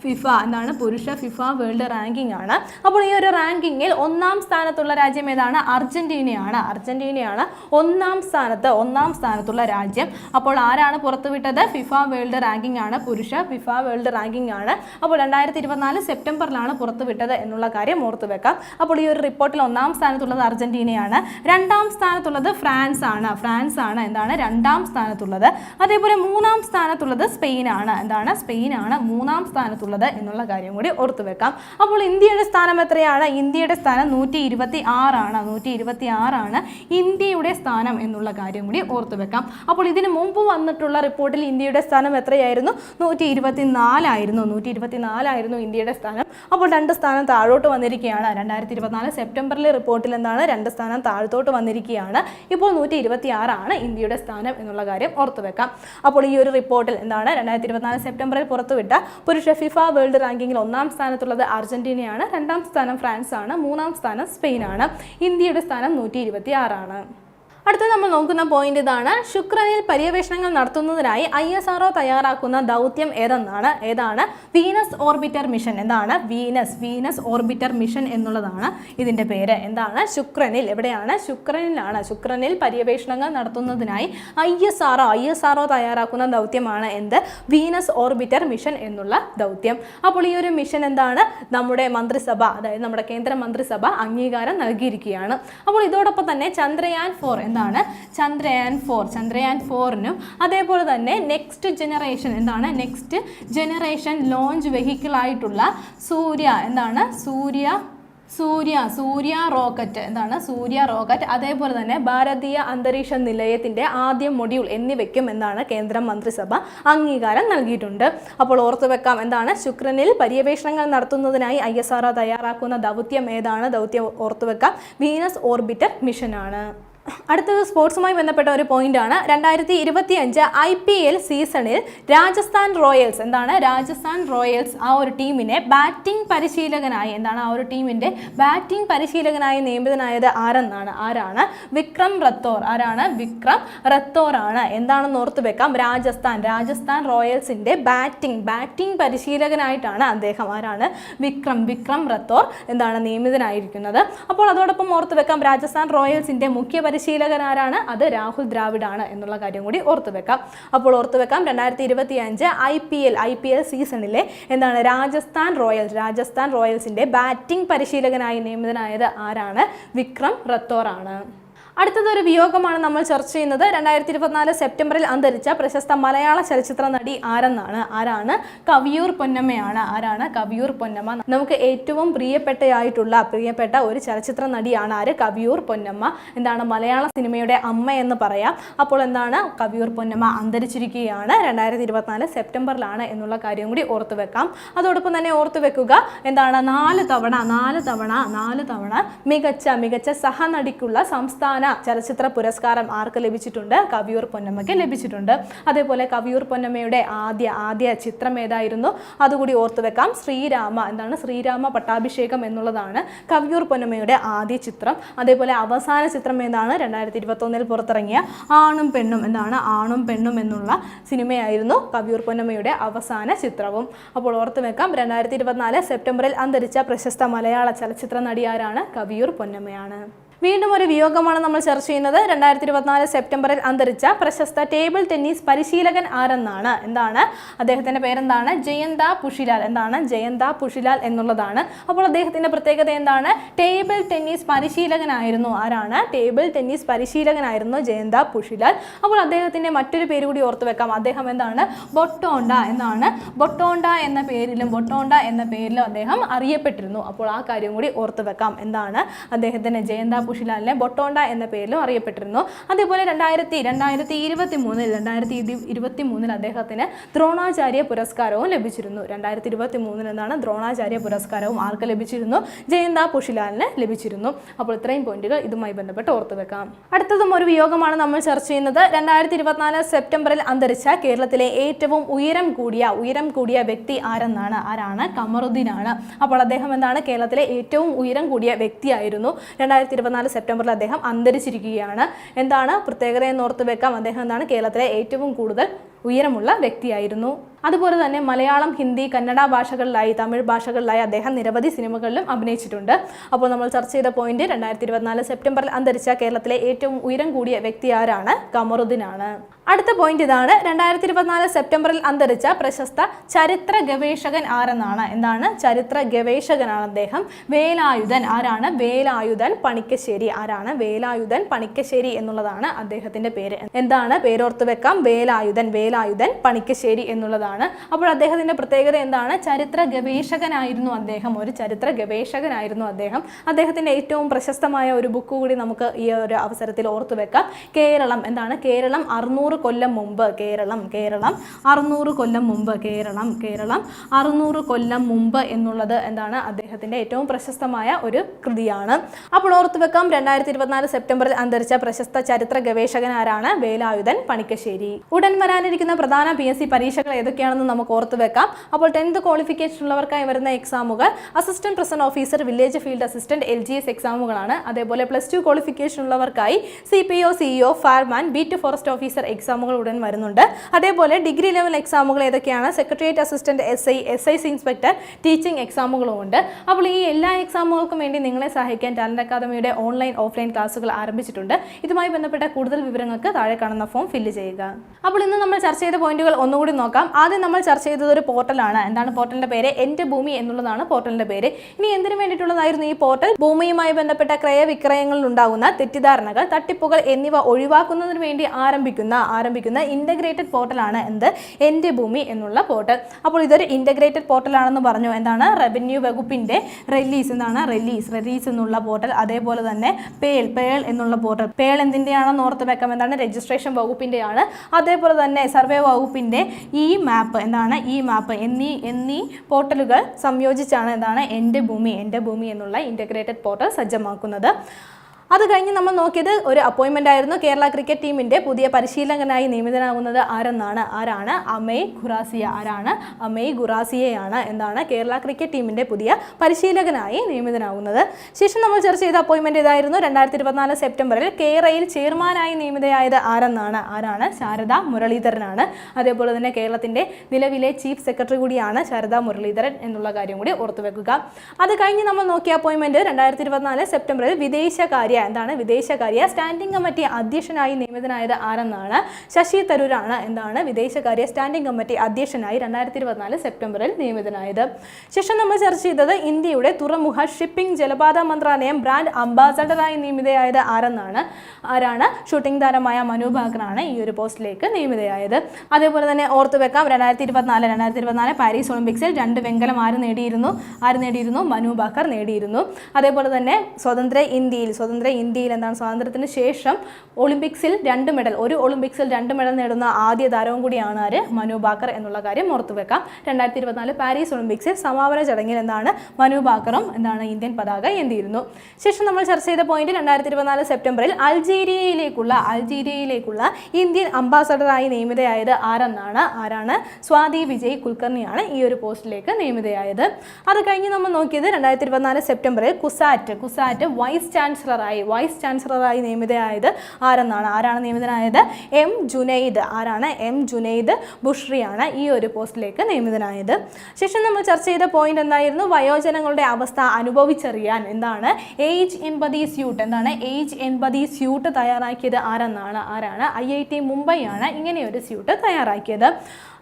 ഫിഫ എന്താണ്? പുരുഷ ഫിഫ വേൾഡ് റാങ്കിംഗ് ആണ്. അപ്പോൾ ഈ ഒരു റാങ്കിങ്ങിൽ ഒന്നാം സ്ഥാനത്തുള്ള രാജ്യം ഏതാണ്? അർജന്റീനയാണ്. അർജന്റീനയാണ് ഒന്നാം സ്ഥാനത്ത് ഒന്നാം സ്ഥാനത്തുള്ള രാജ്യം. അപ്പോൾ ആരാണ് പുറത്തുവിട്ടത്? ഫിഫ വേൾഡ് റാങ്കിംഗ് ആണ്. പുരുഷ ഫിഫ വേൾഡ് റാങ്കിംഗ് ആണ്. അപ്പോൾ രണ്ടായിരത്തി ഇരുപത്തിനാല് സെപ്റ്റംബറിലാണ് പുറത്തുവിട്ടത് എന്നുള്ള കാര്യം ഓർത്തു വെക്കാം അപ്പോൾ ഈ ഒരു റിപ്പോർട്ടിൽ ഒന്നാം സ്ഥാനത്തുള്ളത് അർജന്റീനയാണ്. രണ്ടാം സ്ഥാനത്തുള്ളത് ഫ്രാൻസ് ആണ് ഫ്രാൻസ് ആണ് എന്താണ്? രണ്ടാം സ്ഥാനത്തുള്ളത്. അതേപോലെ മൂന്നാം സ്ഥാനത്തുള്ളത് സ്പെയിൻ ആണ് എന്താണ്? സ്പെയിൻ ആണ് മൂന്നാം സ്ഥാനത്തുള്ളത് എന്നുള്ള കാര്യം കൂടി ഓർത്തു വെക്കാം. അപ്പോൾ ഇന്ത്യയുടെ സ്ഥാനം എത്രയാണ്? ഇന്ത്യയുടെ സ്ഥാനം നൂറ്റി ഇരുപത്തി ആറാണ് നൂറ്റി ഇരുപത്തി ആറാണ് ഇന്ത്യയുടെ സ്ഥാനം എന്നുള്ള കാര്യം കൂടി ഓർത്തു വെക്കാം. അപ്പോൾ ഇതിന് മുമ്പ് വന്നിട്ടുള്ള റിപ്പോർട്ടിൽ ഇന്ത്യയുടെ സ്ഥാനം എത്രയായിരുന്നു? നൂറ്റി ഇരുപത്തി നാലായിരുന്നു നൂറ്റി ഇരുപത്തി നാലായിരുന്നു ഇന്ത്യയുടെ സ്ഥാനം. അപ്പോൾ രണ്ട് സ്ഥാനം താഴോട്ട് വന്നിരിക്കുകയാണ്. രണ്ടായിരത്തി ഇരുപത്തിനാല് സെപ്റ്റംബറിലെ റിപ്പോർട്ടിൽ എന്താണ്? രണ്ട് സ്ഥാനം താഴത്തോട്ട് വന്നിരിക്കുകയാണ്. ഇപ്പോൾ നൂറ്റി ഇരുപത്തി ആറാണ് ഇന്ത്യയുടെ സ്ഥാനം എന്നുള്ള കാര്യം ഓർത്തു വെക്കാം. അപ്പോൾ ഈ ഒരു റിപ്പോർട്ടിൽ എന്താണ്? രണ്ടായിരത്തി ഇരുപത്തിനാല് സെപ്റ്റംബറിൽ പുറത്തുവിട്ട പുരുഷ ഫിഫ വേൾഡ് റാങ്കിങ്ങിൽ ഒന്നാം സ്ഥാനത്തുള്ളത് അർജന്റീനയാണ്. രണ്ടാം സ്ഥാനം ഫ്രാൻസ് ആണ് മൂന്നാം സ്ഥാനം സ്പെയിനാണ്. ഇന്ത്യയുടെ സ്ഥാനം നൂറ്റി ഇരുപത്തി ആറാണ് അടുത്ത നമ്മൾ നോക്കുന്ന പോയിന്റ് ഇതാണ്. ശുക്രനിൽ പര്യവേഷണങ്ങൾ നടത്തുന്നതിനായി ഐ എസ് ആർഒ തയ്യാറാക്കുന്ന ദൗത്യം ഏതെന്നാണ്? ഏതാണ്? വീനസ് ഓർബിറ്റർ മിഷൻ എന്താണ്? വീനസ് വീനസ് ഓർബിറ്റർ മിഷൻ എന്നുള്ളതാണ് ഇതിന്റെ പേര്. എന്താണ്? ശുക്രനിൽ എവിടെയാണ്? ശുക്രനിലാണ്. ശുക്രനിൽ പര്യവേഷണങ്ങൾ നടത്തുന്നതിനായി I S R O I S R O തയ്യാറാക്കുന്ന ദൗത്യമാണ് എന്ത്? വീനസ് ഓർബിറ്റർ മിഷൻ എന്നുള്ള ദൗത്യം. അപ്പോൾ ഈ ഒരു മിഷൻ എന്താണ്? നമ്മുടെ മന്ത്രിസഭ അതായത് നമ്മുടെ കേന്ദ്ര മന്ത്രിസഭ അംഗീകാരം നൽകിയിരിക്കുകയാണ്. അപ്പോൾ ഇതോടൊപ്പം തന്നെ ചന്ദ്രയാൻ ഫോർ എന്താണ്? ചന്ദ്രയാൻ ഫോർ ചന്ദ്രയാൻ ഫോറിനും അതേപോലെ തന്നെ നെക്സ്റ്റ് ജനറേഷൻ എന്താണ്? നെക്സ്റ്റ് ജനറേഷൻ ലോഞ്ച് വെഹിക്കിൾ ആയിട്ടുള്ള സൂര്യ എന്താണ്? സൂര്യ സൂര്യ സൂര്യ റോക്കറ്റ് എന്താണ്? സൂര്യ റോക്കറ്റ് അതേപോലെ തന്നെ ഭാരതീയ അന്തരീക്ഷ നിലയത്തിന്റെ ആദ്യ മൊഡ്യൂൾ എന്നിവയ്ക്കും എന്താണ്? കേന്ദ്ര മന്ത്രിസഭ അംഗീകാരം നൽകിയിട്ടുണ്ട്. അപ്പോൾ ഓർത്തു വെക്കാം എന്താണ്? ശുക്രനിൽ പര്യവേഷണങ്ങൾ നടത്തുന്നതിനായി ഐ എസ് ആർ തയ്യാറാക്കുന്ന ദൗത്യം ഏതാണ്? ദൗത്യം ഓർത്തു വെക്കാം. വീനസ് ഓർബിറ്റർ മിഷനാണ് അടുത്തത് സ്പോർട്സുമായി ബന്ധപ്പെട്ട ഒരു പോയിന്റാണ്. രണ്ടായിരത്തി ഇരുപത്തി അഞ്ച് ഐ പി എൽ സീസണിൽ രാജസ്ഥാൻ റോയൽസ് എന്താണ്? രാജസ്ഥാൻ റോയൽസ് ആ ഒരു ടീമിനെ ബാറ്റിംഗ് പരിശീലകനായി എന്താണ് ആ ഒരു ടീമിന്റെ ബാറ്റിംഗ് പരിശീലകനായി നിയമിതനായത് ആരെന്നാണ്? ആരാണ്? വിക്രം റത്തോർ. ആരാണ്? വിക്രം റത്തോർ ആണ് എന്താണെന്ന് ഓർത്ത് വെക്കാം. രാജസ്ഥാൻ രാജസ്ഥാൻ റോയൽസിന്റെ ബാറ്റിംഗ് ബാറ്റിംഗ് പരിശീലകനായിട്ടാണ് അദ്ദേഹം. ആരാണ്? വിക്രം വിക്രം റത്തോർ എന്താണ് നിയമിതനായിരിക്കുന്നത്. അപ്പോൾ അതോടൊപ്പം ഓർത്ത് വെക്കാം രാജസ്ഥാൻ റോയൽസിന്റെ മുഖ്യ പരിശീലകൻ ആരാണ് അത് രാഹുൽ ദ്രാവിഡ് ആണ് എന്നുള്ള കാര്യം കൂടി ഓർത്തു വെക്കാം. അപ്പോൾ ഓർത്തു വെക്കാം രണ്ടായിരത്തി ഇരുപത്തി അഞ്ച് I P L I P L സീസണിലെ എന്താണ് രാജസ്ഥാൻ റോയൽസ്? രാജസ്ഥാൻ റോയൽസിന്റെ ബാറ്റിംഗ് പരിശീലകനായി നിയമിതനായത് ആരാണ്? വിക്രം റത്തോർ ആണ് അടുത്തത് ഒരു വിയോഗമാണ് നമ്മൾ ചർച്ച ചെയ്യുന്നത്. രണ്ടായിരത്തി ഇരുപത്തിനാല് സെപ്റ്റംബറിൽ അന്തരിച്ച പ്രശസ്ത മലയാള ചലച്ചിത്ര നടി ആരെന്നാണ്? ആരാണ്? കവിയൂർ പൊന്നമ്മയാണ്. ആരാണ് കവിയൂർ പൊന്നമ്മ? നമുക്ക് ഏറ്റവും പ്രിയപ്പെട്ടയായിട്ടുള്ള പ്രിയപ്പെട്ട ഒരു ചലച്ചിത്ര നടിയാണ് ആര്? കവിയൂർ പൊന്നമ്മ. എന്താണ് മലയാള സിനിമയുടെ അമ്മ എന്ന് പറയാം. അപ്പോൾ എന്താണ് കവിയൂർ പൊന്നമ്മ അന്തരിച്ചിരിക്കുകയാണ്. രണ്ടായിരത്തി ഇരുപത്തിനാല് സെപ്റ്റംബറിലാണ് എന്നുള്ള കാര്യം കൂടി ഓർത്തു വെക്കാം. അതോടൊപ്പം തന്നെ ഓർത്തു വെക്കുക എന്താണ് നാല് തവണ നാല് തവണ നാല് തവണ മികച്ച മികച്ച സഹനടിക്കുള്ള സംസ്ഥാന ചലച്ചിത്ര പുരസ്കാരം ആർക്ക് ലഭിച്ചിട്ടുണ്ട്? കവിയൂർ പൊന്നമ്മയ്ക്ക് ലഭിച്ചിട്ടുണ്ട്. അതേപോലെ കവിയൂർ പൊന്നമ്മയുടെ ആദ്യ ആദ്യ ചിത്രം ഏതായിരുന്നു? അതുകൂടി ഓർത്തു വെക്കാം. ശ്രീരാമ എന്താണ്? ശ്രീരാമ പട്ടാഭിഷേകം എന്നുള്ളതാണ് കവിയൂർ പൊന്നമ്മയുടെ ആദ്യ ചിത്രം. അതേപോലെ അവസാന ചിത്രം ഏതാണ്? രണ്ടായിരത്തി ഇരുപത്തൊന്നിൽ പുറത്തിറങ്ങിയ ആണും പെണ്ണും എന്താണ്? ആണും പെണ്ണും എന്നുള്ള സിനിമയായിരുന്നു കവിയൂർ പൊന്നമ്മയുടെ അവസാന ചിത്രവും. അപ്പോൾ ഓർത്തു വെക്കാം രണ്ടായിരത്തി ഇരുപത്തിനാല് സെപ്റ്റംബറിൽ അന്തരിച്ച പ്രശസ്ത മലയാള ചലച്ചിത്ര നടിയാരാണ്? കവിയൂർ പൊന്നമ്മയാണ്. വീണ്ടും ഒരു വിയോഗമാണ് നമ്മൾ ചർച്ച ചെയ്യുന്നത്. രണ്ടായിരത്തി ഇരുപത്തിനാല് സെപ്റ്റംബറിൽ അന്തരിച്ച പ്രശസ്ത ടേബിൾ ടെന്നീസ് പരിശീലകൻ ആരെന്നാണ്? എന്താണ്? അദ്ദേഹത്തിന്റെ പേരെന്താണ്? ജയന്ത പുഷിലാൽ. എന്താണ്? ജയന്ത പുഷിലാൽ എന്നുള്ളതാണ്. അപ്പോൾ അദ്ദേഹത്തിന്റെ പ്രത്യേകത എന്താണ്? ടേബിൾ ടെന്നീസ് പരിശീലകനായിരുന്നു ആരാണ്? ടേബിൾ ടെന്നീസ് പരിശീലകനായിരുന്നു ജയന്ത പുഷിലാൽ. അപ്പോൾ അദ്ദേഹത്തിന്റെ മറ്റൊരു പേര് കൂടി ഓർത്തു വെക്കാം. അദ്ദേഹം എന്താണ്? ബൊട്ടോണ്ട എന്നാണ്. ബൊട്ടോണ്ട എന്ന പേരിലും ബൊട്ടോണ്ട എന്ന പേരിലും അദ്ദേഹം അറിയപ്പെട്ടിരുന്നു. അപ്പോൾ ആ കാര്യം കൂടി ഓർത്തു വെക്കാം. എന്താണ്? അദ്ദേഹത്തിന് ജയന്ത പുഷിലാലിനെ ബൊട്ടോണ്ട എന്ന പേരിലും അറിയപ്പെട്ടിരുന്നു. അതേപോലെ രണ്ടായിരത്തി രണ്ടായിരത്തി ഇരുപത്തി മൂന്നിൽ രണ്ടായിരത്തി ഇരുപത്തി മൂന്നിൽ അദ്ദേഹത്തിന് ദ്രോണാചാര്യ പുരസ്കാരവും ലഭിച്ചിരുന്നു. രണ്ടായിരത്തി ഇരുപത്തി മൂന്നിൽ നിന്നാണ് ദ്രോണാചാര്യ പുരസ്കാരവും ആർക്ക് ലഭിച്ചിരുന്നു. ജയന്ത പുഷിലാലിന് ലഭിച്ചിരുന്നു. അപ്പോൾ ഇത്രയും പോയിന്റുകൾ ഇതുമായി ബന്ധപ്പെട്ട് ഓർത്തു വെക്കാം. അടുത്തതും ഒരു വിയോഗമാണ് നമ്മൾ ചർച്ച ചെയ്യുന്നത്. രണ്ടായിരത്തി ഇരുപത്തിനാല് സെപ്റ്റംബറിൽ അന്തരിച്ച കേരളത്തിലെ ഏറ്റവും ഉയരം കൂടിയ ഉയരം കൂടിയ വ്യക്തി ആരെന്നാണ്? ആരാണ്? കമറുദ്ദീൻ ആണ് അപ്പോൾ അദ്ദേഹം എന്താണ്? കേരളത്തിലെ ഏറ്റവും ഉയരം കൂടിയ വ്യക്തിയായിരുന്നു. രണ്ടായിരത്തി ഇരുപത്തിനാല് ഇരുപത്തിനാല് സെപ്റ്റംബറിൽ അദ്ദേഹം അന്തരിച്ചിരിക്കുകയാണ്. എന്താണ് പ്രത്യേകത എന്ന് ഓർത്ത് വെക്കാം. അദ്ദേഹം എന്താണ് കേരളത്തിലെ ഏറ്റവും കൂടുതൽ ഉയരമുള്ള വ്യക്തിയായിരുന്നു. അതുപോലെ തന്നെ മലയാളം ഹിന്ദി കന്നഡ ഭാഷകളിലായി തമിഴ് ഭാഷകളിലായി അദ്ദേഹം നിരവധി സിനിമകളിലും അഭിനയിച്ചിട്ടുണ്ട്. അപ്പോൾ നമ്മൾ ചർച്ച ചെയ്ത പോയിന്റ് രണ്ടായിരത്തി ഇരുപത്തിനാല് സെപ്റ്റംബറിൽ അന്തരിച്ച കേരളത്തിലെ ഏറ്റവും ഉയരം കൂടിയ വ്യക്തി ആരാണ്? കമറുദ്ദീനാണ് അടുത്ത പോയിന്റ് ഇതാണ്. രണ്ടായിരത്തി ഇരുപത്തിനാല് സെപ്റ്റംബറിൽ അന്തരിച്ച പ്രശസ്ത ചരിത്ര ഗവേഷകൻ ആരെന്നാണ്? എന്താണ്? ചരിത്ര ഗവേഷകനാണ് അദ്ദേഹം. വേലായുധൻ ആരാണ്? വേലായുധൻ പണിക്കശ്ശേരി ആരാണ്? വേലായുധൻ പണിക്കശ്ശേരി എന്നുള്ളതാണ് അദ്ദേഹത്തിന്റെ പേര്. എന്താണ്? പേരോർത്ത് വെക്കാം. വേലായുധൻ വേലായുധൻ പണിക്കശ്ശേരി എന്നുള്ളതാണ്. അപ്പോൾ അദ്ദേഹത്തിന്റെ പ്രത്യേകത എന്താണ്? ചരിത്ര ഗവേഷകനായിരുന്നു അദ്ദേഹം. ഒരു ചരിത്ര ഗവേഷകനായിരുന്നു അദ്ദേഹം. അദ്ദേഹത്തിന്റെ ഏറ്റവും പ്രശസ്തമായ ഒരു ബുക്ക് കൂടി നമുക്ക് ഈ ഒരു അവസരത്തിൽ ഓർത്തു വെക്കാം. കേരളം. എന്താണ്? കേരളം അറുന്നൂറ് കൊല്ലം മുമ്പ്. കേരളം കേരളം അറുന്നൂറ് കൊല്ലം മുമ്പ്. കേരളം കേരളം അറുന്നൂറ് കൊല്ലം മുമ്പ് എന്നുള്ളത് എന്താണ്? അദ്ദേഹത്തിന്റെ ഏറ്റവും പ്രശസ്തമായ ഒരു കൃതിയാണ്. അപ്പോൾ ഓർത്തു വെക്കാം രണ്ടായിരത്തി ഇരുപത്തിനാല് സെപ്റ്റംബറിൽ അന്തരിച്ച പ്രശസ്ത ചരിത്ര ഗവേഷകൻ ആരാണ്? വേലായുധൻ പണിക്കശ്ശേരി. ഉടൻ വരാനിരിക്കുന്ന പ്രധാന പി എസ് സി പരീക്ഷകൾ ഏതൊക്കെയാണെന്ന് നമുക്ക് ഓർത്ത് വെക്കാം. അപ്പോൾ ടെൻത്ത് ക്വാളിഫിക്കേഷൻ ഉള്ളവർക്കായി വരുന്ന എക്സാമുകൾ assistant present officer village field assistant L G S എക്സാമുകളാണ് അതേപോലെ plus two qualification ഉള്ളവർക്കായി C P O CEO B beat forest officer എക്സാമുകൾ ഉടൻ വരുന്നുണ്ട്. അതേപോലെ ഡിഗ്രി ലെവൽ എക്സാമുകൾ ഏതൊക്കെയാണ്? Secretariat assistant S I S I C inspector teaching എക്സാമുകളും ഉണ്ട്. അപ്പോൾ ഈ എല്ലാ എക്സാമുകൾക്കും വേണ്ടി നിങ്ങളെ സഹായിക്കാൻ ടാലന്റ് അക്കാദമിയുടെ ഓൺലൈൻ ഓഫ്ലൈൻ ക്ലാസുകൾ ആരംഭിച്ചിട്ടുണ്ട്. ഇതുമായി ബന്ധപ്പെട്ട കൂടുതൽ വിവരങ്ങൾക്ക് താഴെ കാണുന്ന ഫോം ഫില്ല് ചെയ്യുക. അപ്പോൾ ഇന്ന് നമ്മൾ ചർച്ച ചെയ്ത പോയിന്റുകൾ ഒന്നുകൂടി നോക്കാം. ആദ്യം നമ്മൾ ചർച്ച ചെയ്തത് ഒരു പോർട്ടലാണ്. എന്താണ് പോർട്ടലിന്റെ പേര്? എന്റെ ഭൂമി എന്നുള്ളതാണ് പോർട്ടലിന്റെ പേര്. ഇനി എന്തിനു വേണ്ടിയിട്ടുള്ളതായിരുന്നു ഈ പോർട്ടൽ? ഭൂമിയുമായി ബന്ധപ്പെട്ട ക്രയവിക്രയങ്ങളിൽ ഉണ്ടാകുന്ന തെറ്റിദ്ധാരണകൾ തട്ടിപ്പുകൾ എന്നിവ ഒഴിവാക്കുന്നതിന് വേണ്ടി ആരംഭിക്കുന്ന ആരംഭിക്കുന്ന ഇന്റഗ്രേറ്റഡ് പോർട്ടലാണ് എന്ത്? എന്റെ ഭൂമി എന്നുള്ള പോർട്ടൽ. അപ്പോൾ ഇതൊരു ഇന്റഗ്രേറ്റഡ് പോർട്ടലാണെന്ന് പറഞ്ഞു. എന്താണ്? റവന്യൂ വകുപ്പിന്റെ റിലീസ് എന്താണ് റിലീസ് റിലീസ് എന്നുള്ള പോർട്ടൽ. അതേപോലെ തന്നെ പേൾ പേൾ എന്നുള്ള പോർട്ടൽ. പേൾ എന്തിന്റെയാണെന്ന് ഓർത്ത് വെക്കാം. എന്താണ്? രജിസ്ട്രേഷൻ വകുപ്പിന്റെയാണ് അതേപോലെ തന്നെ സർവേ വകുപ്പിന്റെ ഈ മാപ്പ് എന്താണ്? ഈ മാപ്പ് എന്നീ എന്നീ പോർട്ടലുകൾ സംയോജിച്ചാണ് എന്താണ്? എന്റെ ഭൂമി എന്റെ ഭൂമി എന്നുള്ള ഇന്റഗ്രേറ്റഡ് പോർട്ടൽ സജ്ജമാക്കുന്നത്. അത് കഴിഞ്ഞ് നമ്മൾ നോക്കിയത് ഒരു അപ്പോയിൻമെന്റ് ആയിരുന്നു. കേരള ക്രിക്കറ്റ് ടീമിന്റെ പുതിയ പരിശീലകനായി നിയമിതനാകുന്നത് ആരെന്നാണ്? ആരാണ്? അമയ് ഖുറാസിയ. ആരാണ്? അമയ് ഖുറാസിയയാണ് എന്താണ് കേരള ക്രിക്കറ്റ് ടീമിന്റെ പുതിയ പരിശീലകനായി നിയമിതനാകുന്നത്. ശേഷം നമ്മൾ ചർച്ച ചെയ്ത അപ്പോയിൻമെന്റ് ഇതായിരുന്നു. രണ്ടായിരത്തി ഇരുപത്തിനാല് സെപ്റ്റംബറിൽ കേരളയിൽ ചെയർമാനായി നിയമിതയായത് ആരെന്നാണ്? ആരാണ്? ശാരദ മുരളീധരനാണ്. അതേപോലെ തന്നെ കേരളത്തിന്റെ നിലവിലെ ചീഫ് സെക്രട്ടറി കൂടിയാണ് ശാരദ മുരളീധരൻ എന്നുള്ള കാര്യം കൂടി ഓർത്തുവെക്കുക. അത് കഴിഞ്ഞ് നമ്മൾ നോക്കിയ അപ്പോയിൻമെന്റ് രണ്ടായിരത്തി ഇരുപത്തിനാല് സെപ്റ്റംബറിൽ വിദേശകാര്യ എന്താണ് വിദേശകാര്യ? സ്റ്റാൻഡിംഗ് കമ്മിറ്റി അധ്യക്ഷനായി നിയമിതനായത് ആരെന്നാണ്? ശശി തരൂരാണ് എന്താണ് വിദേശകാര്യ സ്റ്റാൻഡിംഗ് കമ്മിറ്റി അധ്യക്ഷനായി രണ്ടായിരത്തി ഇരുപത്തിനാല് സെപ്റ്റംബറിൽ നിയമിതനായത്. ശേഷം നമ്മൾ ചർച്ച ചെയ്തത് ഇന്ത്യയുടെ തുറമുഖ ഷിപ്പിംഗ് ജലപാത മന്ത്രാലയം ബ്രാൻഡ് അംബാസഡറായി നിയമിതയായത് ആരെന്നാണ്? ആരാണ്? ഷൂട്ടിംഗ് താരമായ മനു ഭാക്കറാണ് ഈ ഒരു പോസ്റ്റിലേക്ക് നിയമിതയായത്. അതേപോലെ തന്നെ ഓർത്തു വെക്കാം രണ്ടായിരത്തി ഇരുപത്തിനാല് രണ്ടായിരത്തി ഇരുപത്തിനാല് പാരീസ് ഒളിമ്പിക്സിൽ രണ്ട് വെങ്കലം ആര് നേടിയിരുന്നു? ആര് നേടിയിരുന്നു? മനു ഭാക്കർ നേടിയിരുന്നു. അതേപോലെ തന്നെ സ്വതന്ത്ര ഇന്ത്യയിൽ സ്വതന്ത്ര ഇന്ത്യയിൽ എന്താണ് സ്വാതന്ത്ര്യത്തിന് ശേഷം ഒളിമ്പിക്സിൽ രണ്ട് മെഡൽ ഒരു ഒളിമ്പിക്സിൽ രണ്ട് മെഡൽ നേടുന്ന ആദ്യ താരവും കൂടിയാണ് ആര്? മനു ബാക്കർ എന്നുള്ള കാര്യം ഓർത്തു വെക്കാം. രണ്ടായിരത്തി ഇരുപത്തിനാല് പാരീസ് ഒളിമ്പിക്സിൽ സമാപന ചടങ്ങിൽ എന്താണ് മനു ബാക്കറും എന്താണ് ഇന്ത്യൻ പതാക എന്തിയിരുന്നു ശേഷം നമ്മൾ ചർച്ച ചെയ്ത പോയിന്റ് രണ്ടായിരത്തി ഇരുപത്തിനാല് സെപ്റ്റംബറിൽ അൾജീരിയയിലേക്കുള്ള അൾജീരിയയിലേക്കുള്ള ഇന്ത്യൻ അംബാസഡറായി നിയമിതയായത് ആരെന്നാണ്? ആരാണ്? സ്വാതി വിജയ് കുൽക്കർണിയാണ് ഈ ഒരു പോസ്റ്റിലേക്ക് നിയമിതയായത്. അത് കഴിഞ്ഞ് നമ്മൾ നോക്കിയത് രണ്ടായിരത്തി ഇരുപത്തിനാല് സെപ്റ്റംബറിൽ കുസാറ്റ് കുസാറ്റ് വൈസ് ചാൻസലറായി വൈസ് ചാൻസലറായി നിയമിതയായത് ആരെന്നാണ്? ആരാണ് നിയമിതനായത്? എം ജുനൈദ് ആരാണ്? എം ജുനൈദ് ബുഷ്രിയാണ് ഈ ഒരു പോസ്റ്റിലേക്ക് നിയമിതനായത്. ശേഷം നമ്മൾ ചർച്ച ചെയ്ത പോയിന്റ് എന്തായിരുന്നു? വയോജനങ്ങളുടെ അവസ്ഥ അനുഭവിച്ചറിയാൻ എന്താണ്? ഏജ് എൺപതി സ്യൂട്ട് എന്താണ്? ഏജ് എൺപതി സ്യൂട്ട് തയ്യാറാക്കിയത് ആരെന്നാണ്? ആരാണ്? ഐ ഐ ടി മുംബൈ ആണ് ഇങ്ങനെയൊരു സ്യൂട്ട് തയ്യാറാക്കിയത്.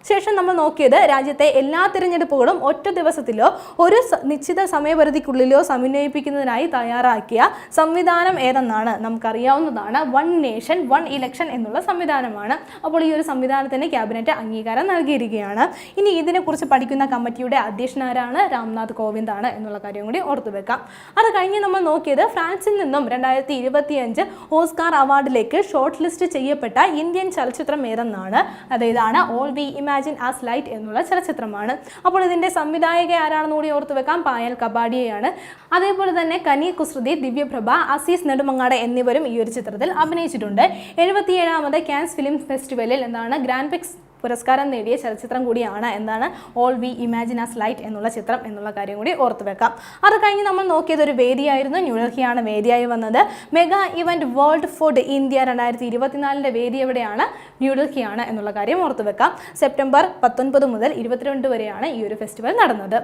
ശേഷം നമ്മൾ നോക്കിയത് രാജ്യത്തെ എല്ലാ തിരഞ്ഞെടുപ്പുകളും ഒറ്റ ദിവസത്തിലോ ഒരു നിശ്ചിത സമയപരിധിക്കുള്ളിലോ സമന്വയിപ്പിക്കുന്നതിനായി തയ്യാറാക്കിയ സംവിധാനം ഏതെന്നാണ് നമുക്കറിയാവുന്നതാണ് വൺ നേഷൻ വൺ ഇലക്ഷൻ എന്നുള്ള സംവിധാനമാണ്. അപ്പോൾ ഈ ഒരു സംവിധാനത്തിന് ക്യാബിനറ്റ് അംഗീകാരം നൽകിയിരിക്കുകയാണ്. ഇനി ഇതിനെക്കുറിച്ച് പഠിക്കുന്ന കമ്മിറ്റിയുടെ അധ്യക്ഷനാരാണ് രാംനാഥ് കോവിന്ദാണ് എന്നുള്ള കാര്യം കൂടി ഓർത്തു വെക്കാം. അത് കഴിഞ്ഞ് നമ്മൾ നോക്കിയത് ഫ്രാൻസിൽ നിന്നും രണ്ടായിരത്തി ഇരുപത്തിയഞ്ച് ഓസ്കാർ അവാർഡിലേക്ക് ഷോർട്ട് ലിസ്റ്റ് ചെയ്യപ്പെട്ട ഇന്ത്യൻ ചലച്ചിത്രം ഏതെന്നാണ്? അതായതാണ് all we imagine as light എന്നുള്ള ചലച്ചിത്രമാണ്. അപ്പോൾ ഇതിന്റെ സംവിധായക ആരാണെന്ന് കൂടി ഓർത്ത് വെക്കാം. പായൽ കബാഡിയയാണ്. അതേപോലെ തന്നെ കനി കുസൃതി ദിവ്യപ്രഭ അസീസ് നെടുമങ്ങാട് എന്നിവരും ഈ ഒരു ചിത്രത്തിൽ അഭിനയിച്ചിട്ടുണ്ട്. എഴുപത്തിയേഴാമത് ക്യാൻസ് ഫിലിം ഫെസ്റ്റിവലിൽ എന്താണ്? ഗ്രാൻഡ് പിക്സ് പുരസ്കാരം നേടിയ ചലച്ചിത്രം കൂടിയാണ് എന്താണ് all we imagine as light എന്നുള്ള ചിത്രം എന്നുള്ള കാര്യം കൂടി ഓർത്തു വെക്കാം. അത് കഴിഞ്ഞ് നമ്മൾ നോക്കിയത് ഒരു വേദിയായിരുന്നു. ന്യൂഡൽഹിയാണ് വേദിയായി വന്നത്. Mega event world food India രണ്ടായിരത്തി ഇരുപത്തിനാലിന്റെ വേദി എവിടെയാണ്? ന്യൂഡൽഹിയാണ് എന്നുള്ള കാര്യം ഓർത്തു വെക്കാം. സെപ്റ്റംബർ പത്തൊൻപത് മുതൽ ഇരുപത്തിരണ്ട് വരെയാണ് ഈ ഒരു ഫെസ്റ്റിവൽ നടന്നത്.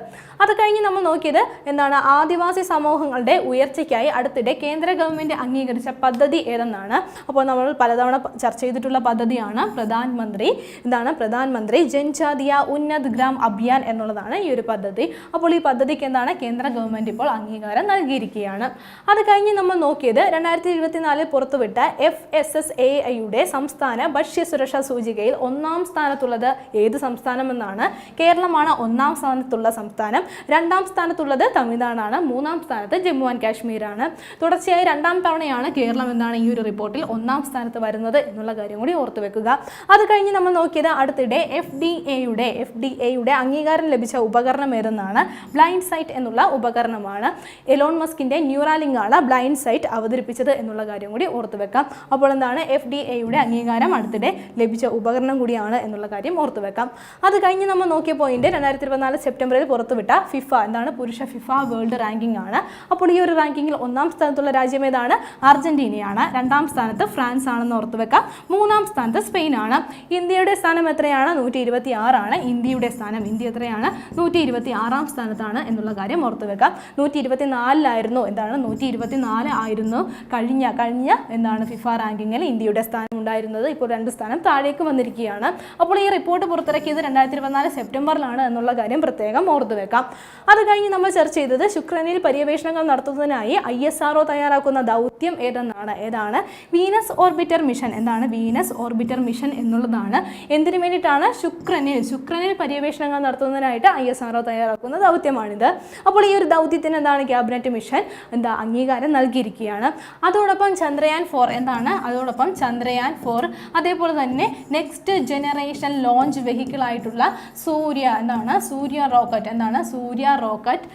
അത് കഴിഞ്ഞ് നമ്മൾ നോക്കിയത് എന്താണ്? ആദിവാസി സമൂഹങ്ങളുടെ ഉയർച്ചയ്ക്കായി അടുത്തിടെ കേന്ദ്ര ഗവൺമെന്റ് അംഗീകരിച്ച പദ്ധതി ഏതെന്നാണ്? അപ്പോൾ നമ്മൾ പലതവണ ചർച്ച ചെയ്തിട്ടുള്ള പദ്ധതിയാണ് പ്രധാനമന്ത്രി എന്താണ് പ്രധാനമന്ത്രി ജൻജാതിയ ഉന്നത് ഗ്രാം അഭിയാൻ എന്നുള്ളതാണ് ഈ ഒരു പദ്ധതി. അപ്പോൾ ഈ പദ്ധതിക്ക് എന്താണ് കേന്ദ്ര ഗവൺമെന്റ് ഇപ്പോൾ അംഗീകാരം നൽകിയിരിക്കുകയാണ്. അത് കഴിഞ്ഞ് നമ്മൾ നോക്കിയത് രണ്ടായിരത്തി ഇരുപത്തിനാലിൽ പുറത്തുവിട്ട എഫ് എസ് എസ് എ ഐയുടെ സംസ്ഥാന ഭക്ഷ്യസുരക്ഷാ സൂചികയിൽ ഒന്നാം സ്ഥാനത്തുള്ളത് ഏത് സംസ്ഥാനമെന്നാണ് കേരളമാണ് ഒന്നാം സ്ഥാനത്തുള്ള സംസ്ഥാനം. രണ്ടാം സ്ഥാനത്തുള്ളത് തമിഴ്നാടാണ്. മൂന്നാം സ്ഥാനത്ത് ജമ്മു ആൻഡ് കാശ്മീരാണ്. തുടർച്ചയായി രണ്ടാം തവണയാണ് കേരളം എന്താണ് ഈ ഒരു റിപ്പോർട്ടിൽ ഒന്നാം സ്ഥാനത്ത് വരുന്നത് എന്നുള്ള കാര്യം കൂടി ഓർത്തു വെക്കുക അത് കഴിഞ്ഞ് നമ്മൾ നോക്കിയത് അടുത്തിടെ എഫ് ഡി എയുടെ എഫ് ഡി എയുടെ അംഗീകാരം ലഭിച്ച ഉപകരണം ഏതെന്നാണ്? ബ്ലൈൻഡ് സൈറ്റ് എന്നുള്ള ഉപകരണമാണ്. എലോൺ മസ്കിന്റെ ന്യൂറാലിംഗ് ആണ് ബ്ലൈൻഡ് സൈറ്റ് അവതരിപ്പിച്ചത് എന്നുള്ള കാര്യം കൂടി ഓർത്തു വെക്കാം. അപ്പോൾ എന്താണ് എഫ് ഡി എയുടെ അംഗീകാരം അടുത്തിടെ ലഭിച്ച ഉപകരണം കൂടിയാണ് എന്നുള്ള കാര്യം ഓർത്തു വെക്കാം. അത് കഴിഞ്ഞ് നമ്മൾ നോക്കിയ പോയിന്റ് രണ്ടായിരത്തി ഇരുപത്തിനാല് സെപ്റ്റംബറിൽ പുറത്തുവിട്ട ഫിഫ എന്താണ്? പുരുഷ ഫിഫ വേൾഡ് റാങ്കിംഗ് ആണ്. അപ്പോൾ ഈ ഒരു റാങ്കിങ്ങിൽ ഒന്നാം സ്ഥാനത്തുള്ള രാജ്യം ഏതാണ്? അർജന്റീനയാണ്. രണ്ടാം സ്ഥാനത്ത് ഫ്രാൻസ് ആണെന്ന് ഓർത്തു വെക്കാം. മൂന്നാം സ്ഥാനത്ത് സ്പെയിൻ ആണ് ഇന്ത്യയുടെ സ്ഥാനം എത്രയാണ്? നൂറ്റി ഇരുപത്തി ആറാണ് ഇന്ത്യയുടെ സ്ഥാനം ഇന്ത്യ എത്രയാണ്? നൂറ്റി ഇരുപത്തി ആറാം സ്ഥാനത്താണ് എന്നുള്ള കാര്യം ഓർത്തു വെക്കാം. നൂറ്റി ഇരുപത്തി നാലിലായിരുന്നു എന്താണ്? നൂറ്റി ഇരുപത്തി നാല് ആയിരുന്നു. കഴിഞ്ഞ കഴിഞ്ഞ എന്താണ് ഫിഫ റാങ്കിങ്ങിൽ ഇന്ത്യയുടെ സ്ഥാനം ഉണ്ടായിരുന്നത്. ഇപ്പോൾ രണ്ട് സ്ഥാനം താഴേക്ക് വന്നിരിക്കുകയാണ്. അപ്പോൾ ഈ റിപ്പോർട്ട് പുറത്തിറക്കിയത് രണ്ടായിരത്തി ഇരുപത്തിനാല് സെപ്റ്റംബറിലാണ് എന്നുള്ള കാര്യം പ്രത്യേകം ഓർത്തു വെക്കാം. അത് കഴിഞ്ഞ് നമ്മൾ ചർച്ച ചെയ്തത് ശുക്രനിൽ പര്യവേഷണങ്ങൾ നടത്തുന്നതിനായി ഐ എസ് ആർ തയ്യാറാക്കുന്ന ദൗത്യം ഏതെന്നാണ്? ഏതാണ്? Venus orbiter mission. എന്താണ്? വീനസ് ഓർബിറ്റർ മിഷൻ എന്നുള്ളതാണ്. എന്തിനു വേണ്ടിയിട്ടാണ് ശുക്രനിൽ ശുക്രനിൽ പര്യവേഷണങ്ങൾ നടത്തുന്നതിനായിട്ട് ഐ എസ് ആർ തയ്യാറാക്കുന്ന ദൗത്യമാണിത്. അപ്പോൾ ഈ ഒരു ദൗത്യത്തിന് എന്താണ് ക്യാബിനറ്റ് മിഷൻ എന്താ അംഗീകാരം നൽകിയിരിക്കുകയാണ്. അതോടൊപ്പം ചന്ദ്രയാൻ ഫോർ എന്താണ്? അതോടൊപ്പം ചന്ദ്രയാൻ ഫോർ. അതേപോലെ തന്നെ നെക്സ്റ്റ് ജനറേഷൻ ലോഞ്ച് വെഹിക്കിൾ ആയിട്ടുള്ള സൂര്യ എന്താണ്? സൂര്യ റോക്കറ്റ് എന്താണ്? സൂര്യ റോക്കറ്റ്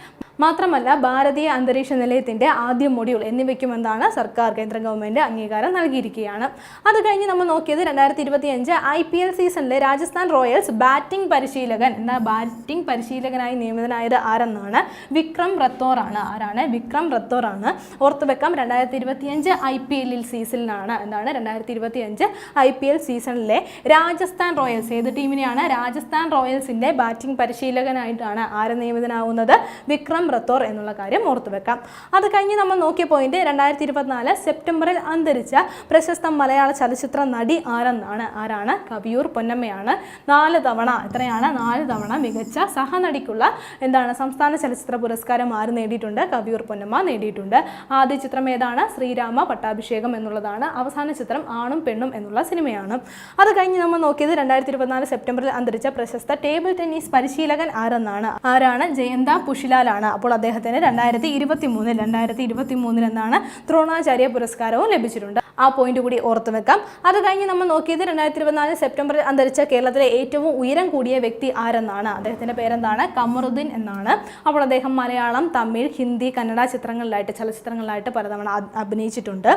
മാത്രമല്ല ഭാരതീയ അന്തരീക്ഷ നിലയത്തിന്റെ ആദ്യ മൊഡ്യൂൾ എന്നിവയ്ക്കും എന്താണ് സർക്കാർ കേന്ദ്ര ഗവൺമെന്റ് അംഗീകാരം നൽകിയിരിക്കുകയാണ്. അത് കഴിഞ്ഞ് നമ്മൾ നോക്കിയത് രണ്ടായിരത്തി ഇരുപത്തി അഞ്ച് ഐ പി എൽ സീസണിലെ രാജസ്ഥാൻ റോയൽസ് ബാറ്റിംഗ് പരിശീലകൻ എന്ന ബാറ്റിംഗ് പരിശീലകനായി നിയമിതനായത് ആരെന്നാണ്? വിക്രം റത്തോർ ആണ് ആരാണ്? വിക്രം റത്തോർ ആണ് ഓർത്തു വെക്കാം രണ്ടായിരത്തി ഇരുപത്തി അഞ്ച് ഐ പി എല്ലിൽ സീസണിലാണ് എന്താണ് രണ്ടായിരത്തി ഇരുപത്തി അഞ്ച് ഐ പി എൽ സീസണിലെ രാജസ്ഥാൻ റോയൽസ്. ഏത് ടീമിനെയാണ് രാജസ്ഥാൻ റോയൽസിന്റെ ബാറ്റിംഗ് പരിശീലകനായിട്ടാണ് ആര് നിയമിതനാവുന്നത്? വിക്രം റത്തോർ എന്നുള്ള കാര്യം ഓർത്തു വെക്കാം. അത് കഴിഞ്ഞ് നമ്മൾ നോക്കിയ പോയിന്റ് രണ്ടായിരത്തി ഇരുപത്തിനാല് സെപ്റ്റംബറിൽ അന്തരിച്ച പ്രശസ്ത മലയാള ചലച്ചിത്ര നടി ആരെന്നാണ്? ആരാണ്? കവിയൂർ പൊന്നമ്മയാണ്. നാല് തവണ എത്രയാണ്? നാല് തവണ മികച്ച സഹനടിക്കുള്ള എന്താണ്? സംസ്ഥാന ചലച്ചിത്ര പുരസ്കാരം ആര് നേടിയിട്ടുണ്ട്? കവിയൂർ പൊന്നമ്മ നേടിയിട്ടുണ്ട്. ആദ്യ ചിത്രം ഏതാണ്? ശ്രീരാമ പട്ടാഭിഷേകം എന്നുള്ളതാണ്. അവസാന ചിത്രം ആണും പെണ്ണും എന്നുള്ള സിനിമയാണ്. അത് കഴിഞ്ഞ് നമ്മൾ നോക്കിയത് രണ്ടായിരത്തി ഇരുപത്തിനാല് സെപ്റ്റംബറിൽ അന്തരിച്ച പ്രശസ്ത ടേബിൾ ടെന്നീസ് പരിശീലകൻ ആരെന്നാണ്? ആരാണ്? ജയന്ത പുഷിലാലാണ്. അപ്പോൾ അദ്ദേഹത്തിന് രണ്ടായിരത്തി ഇരുപത്തി മൂന്നിൽ രണ്ടായിരത്തി ഇരുപത്തി മൂന്നിൽ എന്നാണ് ദ്രോണാചാര്യ പുരസ്കാരവും ലഭിച്ചിട്ടുണ്ട്. ആ പോയിന്റ് കൂടി ഓർത്തു വെക്കാം. അത് കഴിഞ്ഞ് നമ്മൾ നോക്കിയത് രണ്ടായിരത്തി ഇരുപത്തിനാല് സെപ്റ്റംബറിൽ അന്തരിച്ച കേരളത്തിലെ ഏറ്റവും ഉയരം കൂടിയ വ്യക്തി ആരെന്നാണ്? അദ്ദേഹത്തിന്റെ പേരെന്താണ്? കമറുദ്ദീൻ എന്നാണ്. അപ്പോൾ അദ്ദേഹം മലയാളം തമിഴ് ഹിന്ദി കന്നഡ ചിത്രങ്ങളിലായിട്ട് ചലച്ചിത്രങ്ങളിലായിട്ട് പലതവണ അഭിനയിച്ചിട്ടുണ്ട്.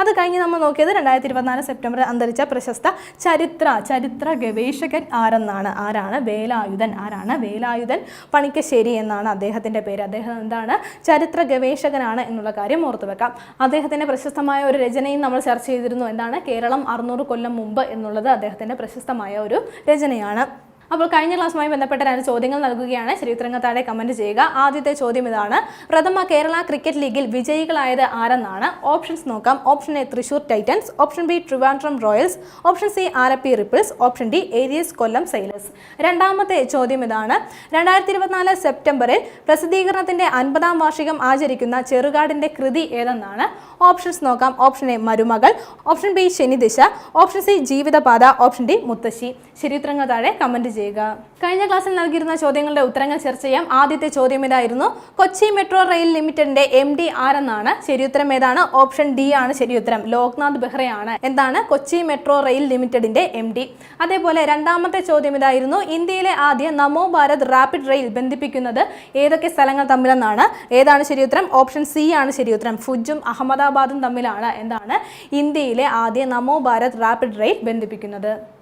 അത് കഴിഞ്ഞ് നമ്മൾ നോക്കിയത് രണ്ടായിരത്തി ഇരുപത്തിനാല് സെപ്റ്റംബറിൽ അന്തരിച്ച പ്രശസ്ത ചരിത്ര ചരിത്ര ഗവേഷകൻ ആരെന്നാണ്? ആരാണ്? വേലായുധൻ. ആരാണ്? വേലായുധൻ പണിക്കശ്ശേരി എന്നാണ് അദ്ദേഹത്തിന്റെ പേര്. അദ്ദേഹം എന്താണ്? ചരിത്ര ഗവേഷകനാണ് എന്നുള്ള കാര്യം ഓർത്തു വെക്കാം. അദ്ദേഹത്തിന്റെ പ്രശസ്തമായ ഒരു രചനയും നമ്മൾ ചർച്ച ചെയ്തിരുന്നു. എന്താണ്? കേരളം അറുന്നൂറ് കൊല്ലം മുമ്പ് എന്നുള്ളത് അദ്ദേഹത്തിന്റെ പ്രശസ്തമായ ഒരു രചനയാണ്. അപ്പോൾ കഴിഞ്ഞ ക്ലാസ്സുമായി ബന്ധപ്പെട്ട രണ്ട് ചോദ്യങ്ങൾ നൽകുകയാണ്. ചരിത്രങ്ങൾ താഴെ കമന്റ് ചെയ്യുക. ആദ്യത്തെ ചോദ്യം ഇതാണ്. പ്രഥമ കേരള ക്രിക്കറ്റ് ലീഗിൽ വിജയികളായത് ആരെന്നാണ്? ഓപ്ഷൻസ് നോക്കാം. Option A Thrissur Titans. Option B Trivandrum Royals. Option C Alleppey Ripples. Option D Aries Kollam sailors രണ്ടാമത്തെ ചോദ്യം ഇതാണ്. രണ്ടായിരത്തി ഇരുപത്തിനാല് സെപ്റ്റംബറിൽ പ്രസിദ്ധീകരണത്തിന്റെ അൻപതാം വാർഷികം ആചരിക്കുന്ന ചെറുകാടിന്റെ കൃതി ഏതെന്നാണ്? ഓപ്ഷൻസ് നോക്കാം. Option A Marumakal. Option B Shanidisha. Option C Jeevithapatha. Option D Muthassi. ശരിത്രങ്ങ താഴെ കമന്റ് ചെയ്യുക. കഴിഞ്ഞ ക്ലാസ്സിൽ നൽകിയിരുന്ന ചോദ്യങ്ങളുടെ ഉത്തരങ്ങൾ ചർച്ച ചെയ്യാം. ആദ്യത്തെ ചോദ്യം ഇതായിരുന്നു. കൊച്ചി മെട്രോ റെയിൽ ലിമിറ്റഡിന്റെ എം ഡി ആരെന്നാണ് ശരിയുത്തരം ഏതാണ്? ഓപ്ഷൻ ഡി ആണ് ശരിയുത്തരം. ലോക്നാഥ് ബെഹ്റയാണ്. എന്താണ്? കൊച്ചി മെട്രോ റെയിൽ ലിമിറ്റഡിന്റെ എം ഡി അതേപോലെ രണ്ടാമത്തെ ചോദ്യം ഇതായിരുന്നു. ഇന്ത്യയിലെ ആദ്യ നമോ ഭാരത് റാപ്പിഡ് റെയിൽ ബന്ധിപ്പിക്കുന്നത് ഏതൊക്കെ സ്ഥലങ്ങൾ തമ്മിലെന്നാണ്? ഏതാണ് ശരിയുത്തരം? ഓപ്ഷൻ സി ആണ് ശരിയുത്തരം. ഫുജും അഹമ്മദാബാദും തമ്മിലാണ്. എന്താണ്? ഇന്ത്യയിലെ ആദ്യ നമോ ഭാരത് റാപ്പിഡ് റെയിൽ ബന്ധിപ്പിക്കുന്നത്.